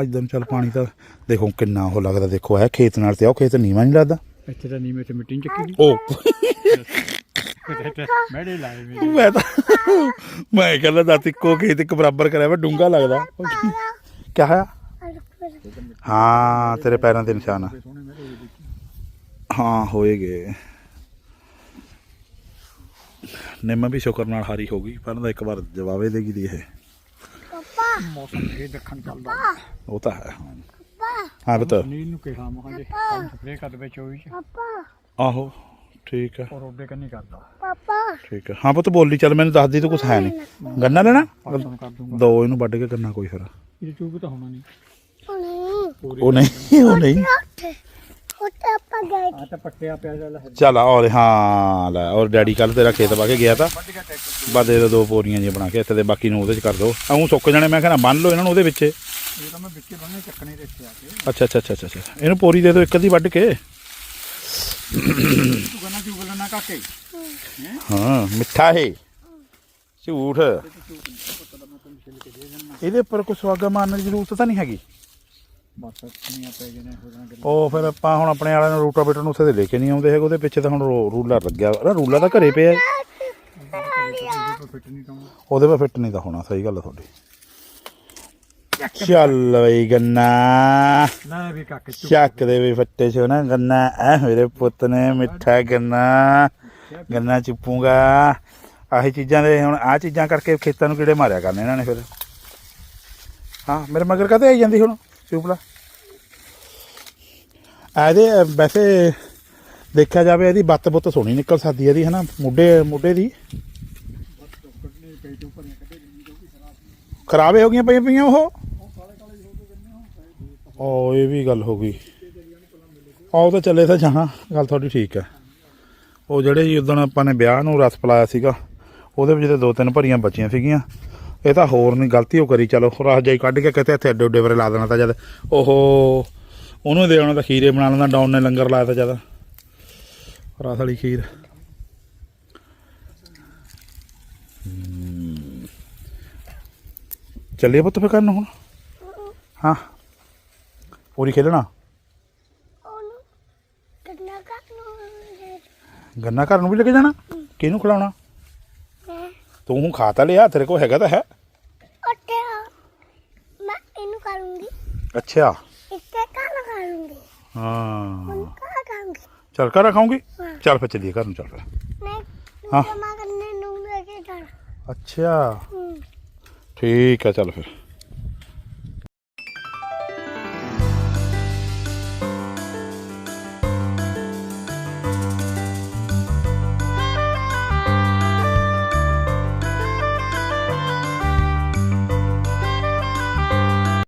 ਅੱਜ ਦਿਨ ਚੱਲ ਪਾਣੀ ਤਾਂ ਦੇਖੋ ਕਿੰਨਾ ਉਹ ਲੱਗਦਾ ਦੇਖੋ ਇਹ ਖੇਤ ਨਾਲ ਤੇ ਉਹ ਖੇਤ ਨੀਵਾ ਨਹੀਂ ਲੱਗਦਾ। ਇੱਥੇ ਤਾਂ ਨੀਵੇਂ ਤੇ ਮਿੱਟੀ ਨੀ ਚੱਕੀ ਦੀ। ਉਹ ਮੈੜੇ ਲਾਏ ਮੇਰੇ। ਮੈਂ ਤਾਂ ਮੈਂ ਕਹਿੰਦਾ ਦੱਸ ਇੱਕੋ ਖੇਤ ਇੱਕ ਬਰਾਬਰ ਕਰਿਆ ਵਾ ਡੂੰਗਾ ਲੱਗਦਾ। ਕਿਆ ਹੈ ਹਾਂ ਤੇਰੇ ਪੈਰਾਂ ਦੇ ਨਿਸ਼ਾਨ ਆ। ਹਾਂ ਹੋਏਗੇ ਨਿੰਮ ਵੀ ਸ਼ੁਕਰ ਨਾਲ ਹਾਰੀ ਹੋ ਗਈ ਪਰ ਇੱਕ ਵਾਰ ਜਵਾਬੇ ਦੇਗੀ ਦੀ ਇਹ। ਮੌਸਮ ਫੇਰ ਦੱਖਣ ਚੱਲਦਾ। ਉਹ ਤਾਂ ਹੈ। ਹਾਂ ਬਤਾ ਨੀਲ ਨੂੰ ਕਿਹਾ ਮਹਾਂ ਜੇ ਕੰਮ ਸਪਰੇ ਕਰ ਦੇ ਚੋਈ ਚ। ਪਾਪਾ। ਆਹੋ ਠੀਕ ਹੈ ਔਰ ਉਹਦੇ ਕੰਨੀ ਕਰਦਾ। ਪਾਪਾ। ਠੀਕ ਹੈ ਹਾਂ ਪੁੱਤ ਬੋਲੀ ਚੱਲ ਮੈਨੂੰ ਦੱਸਦੀ ਤੂੰ ਕੁਛ ਹੈ ਨਹੀਂ। ਗੰਨਾ ਲੈਣਾ? ਪਾਸੋਂ ਕਰ ਦੂੰਗਾ। ਦੋ ਇਹਨੂੰ ਵੱਢ ਕੇ ਕਰਨਾ ਕੋਈ ਫਿਰ। ਇਹ ਤਾਂ ਹੋਣਾ ਨਹੀਂ। ਨਹੀਂ ਉਹ ਨਹੀਂ ਉਹ ਨਹੀਂ। ਆਪਾਂ ਗਏ ਆ ਤਾਂ ਪੱਟਿਆ ਪਿਆ ਚੱਲ ਚੱਲ ਔਰ ਹਾਂ ਲੈ ਔਰ ਡੈਡੀ ਕੱਲ ਤੇਰਾ ਖੇਤ ਵਾ ਕੇ ਗਿਆ ਤਾਂ ਬਾ ਦੇ ਦਿਓ ਦੋ ਪੋਰੀਆਂ ਜਿਹੀਆਂ ਬਣਾ ਕੇ ਇੱਥੇ ਦੇ ਬਾਕੀ ਨੂੰ ਉਹਦੇ ਚ ਕਰ ਦੋ। ਐਉਂ ਸੁੱਕ ਜਾਣੇ ਮੈਂ ਕਹਿੰਦਾ ਬੰਨ ਲਓ ਇਹਨਾਂ ਨੂੰ ਉਹਦੇ ਵਿੱਚ। ਇਹ ਤਾਂ ਮੈਂ ਵਿੱਚੇ ਬੰਨੇ ਚੱਕਣੇ ਤੇ ਇੱਥੇ ਆ ਕੇ। ਅੱਛਾ ਅੱਛਾ ਅੱਛਾ ਅੱਛਾ ਅੱਛਾ। ਇਹਨੂੰ ਪੋਰੀ ਦੇ ਦਿਓ ਇੱਕ ਅੱਧੀ ਵੱਢ ਕੇ। ਤੂੰ ਕਹਿੰਦਾ ਚੂਬ ਲੈਣਾ ਕਾਕੇ। ਹਾਂ? ਮਿੱਠਾ ਹੈ ਝੂਠ ਇਹਦੇ ਉੱਪਰ ਕੋਈ ਸੁਆਗਾ ਮਾਰਨ ਦੀ ਜ਼ਰੂਰਤ ਤਾਂ ਨਹੀਂ ਹੈਗੀ? ਬਸ ਕਿੰਨੀਆਂ ਪੈ ਗਏ ਨੇ ਹੋ ਜਾਣਗੇ ਉਹ ਫਿਰ ਆਪਾਂ ਹੁਣ ਆਪਣੇ ਵਾਲਿਆਂ ਨੂੰ ਰੂਟਾਵੇਟਰ ਨੂੰ ਉੱਥੇ ਤੇ ਲੈ ਕੇ ਨਹੀਂ ਆਉਂਦੇ ਹੈਗੇ ਉਹਦੇ ਪਿੱਛੇ ਤਾਂ ਹੁਣ ਰੋ- ਰੂਲਰ ਲੱਗਿਆ। ਨਾ ਰੂਲਰ ਤਾਂ ਘਰੇ ਪਿਆ। ਹੈ। ਫਿੱਟ ਨਹੀਂ ਕੰਮ ਉਹਦੇ 'ਤੇ ਫਿੱਟ ਨਹੀਂ ਤਾਂ ਹੋਣਾ ਸਹੀ ਗੱਲ ਤੁਹਾਡੀ। ਚੱਲ ਬਈ ਗੰਨਾ। ਵੀ ਕਾਕੇ ਚੱਕ ਦੇ ਵੀ ਫੱਟੇ ਚ ਨਾ ਗੰਨਾ। ਐ ਮੇਰੇ ਪੁੱਤ ਨੇ ਮਿੱਠਾ ਗੰਨਾ। ਗੰਨਾ ਚੁੱਪੂਗਾ। ਆਹੀ ਚੀਜ਼ਾਂ ਦੇ ਹੁਣ ਆਹ ਚੀਜ਼ਾਂ ਕਰਕੇ ਖੇਤਾਂ ਨੂੰ ਕੀੜੇ ਮਾਰਿਆ ਕਰਨੇ ਇਹਨਾਂ ਨੇ ਫਿਰ। ਹਾਂ ਮੇਰੇ ਮਗਰ ਕਦੇ ਆਈ ਜਾਂਦੀ ਹੁਣ? ਚੁੱਪਲਾ ਇਹਦੇ ਵੈਸੇ ਦੇਖਿਆ ਜਾਵੇ ਇਹਦੀ ਬੱਤ ਬੁੱਤ ਸੋਹਣੀ ਨਿਕਲ ਸਕਦੀ ਇਹਦੀ, ਹਨਾ? ਮੁੱਢੇ ਮੁੱਢੇ ਦੀ। ਖਰਾਬੇ ਹੋ ਗਈਆਂ ਪਈਆਂ ਪਈਆਂ ਉਹ? ਉਹ ਇਹ ਵੀ ਗੱਲ ਹੋ ਗਈ। ਆਹ ਉਹ ਤਾਂ ਚੱਲੇ ਤਾਂ ਜਾਣਾ, ਗੱਲ ਤੁਹਾਡੀ ਠੀਕ ਹੈ। ਉਹ ਜਿਹੜੇ ਜੀ ਉਦੋਂ ਆਪਾਂ ਨੇ ਵਿਆਹ ਨੂੰ ਰਸ ਪਲਾਇਆ ਸੀਗਾ, ਉਹਦੇ ਵਿੱਚ ਤੇ ਦੋ ਤਿੰਨ ਭਰੀਆਂ ਬਚੀਆਂ ਸੀਗੀਆਂ। ਇਹ ਤਾਂ ਹੋਰ ਨਹੀਂ ਗਲਤੀ ਉਹ ਕਰੀ ਚਲੋ ਰਸ ਜਾਈ ਕੱਢ ਕੇ ਕਿਤੇ ਇੱਥੇ ਅੱਡੇ ਉੱਡੇ ਵਰੇ ਲਾ ਦੇਣਾ ਤਾਂ ਜਦ। ਓਹੋ ਉਹਨੂੰ ਦੇ ਆਉਣਾ ਤਾਂ ਖੀਰੇ ਬਣਾ ਲੈਂਦਾ ਡਾਉਨ ਨੇ ਲੰਗਰ ਲਾਇਆ ਤਾਂ ਜਦ। ਰਸ ਵਾਲੀ ਖੀਰ। ਚੱਲੀਏ ਪੁੱਤ ਫੇ ਕਰਨ ਹੁਣ? ਹਾਂ। ਪੂਰੀ ਖੇਲਣਾ ਕਰ ਗੰਨਾ ਘਰ ਨੂੰ ਵੀ ਲੈ ਕੇ ਜਾਣਾ? ਕਿਹਨੂੰ ਖਿਲਾਉਣਾ? ਤੂੰ ਹੁਣ ਖਾ ਤਾਂ ਲਿਆ ਤੇਰੇ ਕੋਲ ਹੈਗਾ ਤਾਂ ਹੈ। ਆ। ਮੈਂ ਇਹਨੂੰ ਕਰੂੰਗੀ। ਅੱਛਾ। ਇੱਥੇ ਕਾਲ ਕਰੂੰਗੀ। ਹਾਂ। ਚੱਲ ਘਰ ਰਖਾਉਂਗੀ? ਹਾਂ। ਚੱਲ ਫਿਰ ਚੱਲੀਏ ਘਰ ਨੂੰ ਚੱਲ ਫਿਰ। ਹਾਂ। ਜਮਾ ਕਰਨੇ ਨੂੰ ਲੈ ਕੇ ਜਾਣਾ। ਅੱਛਾ। ਠੀਕ ਹੈ ਚੱਲ ਫਿਰ।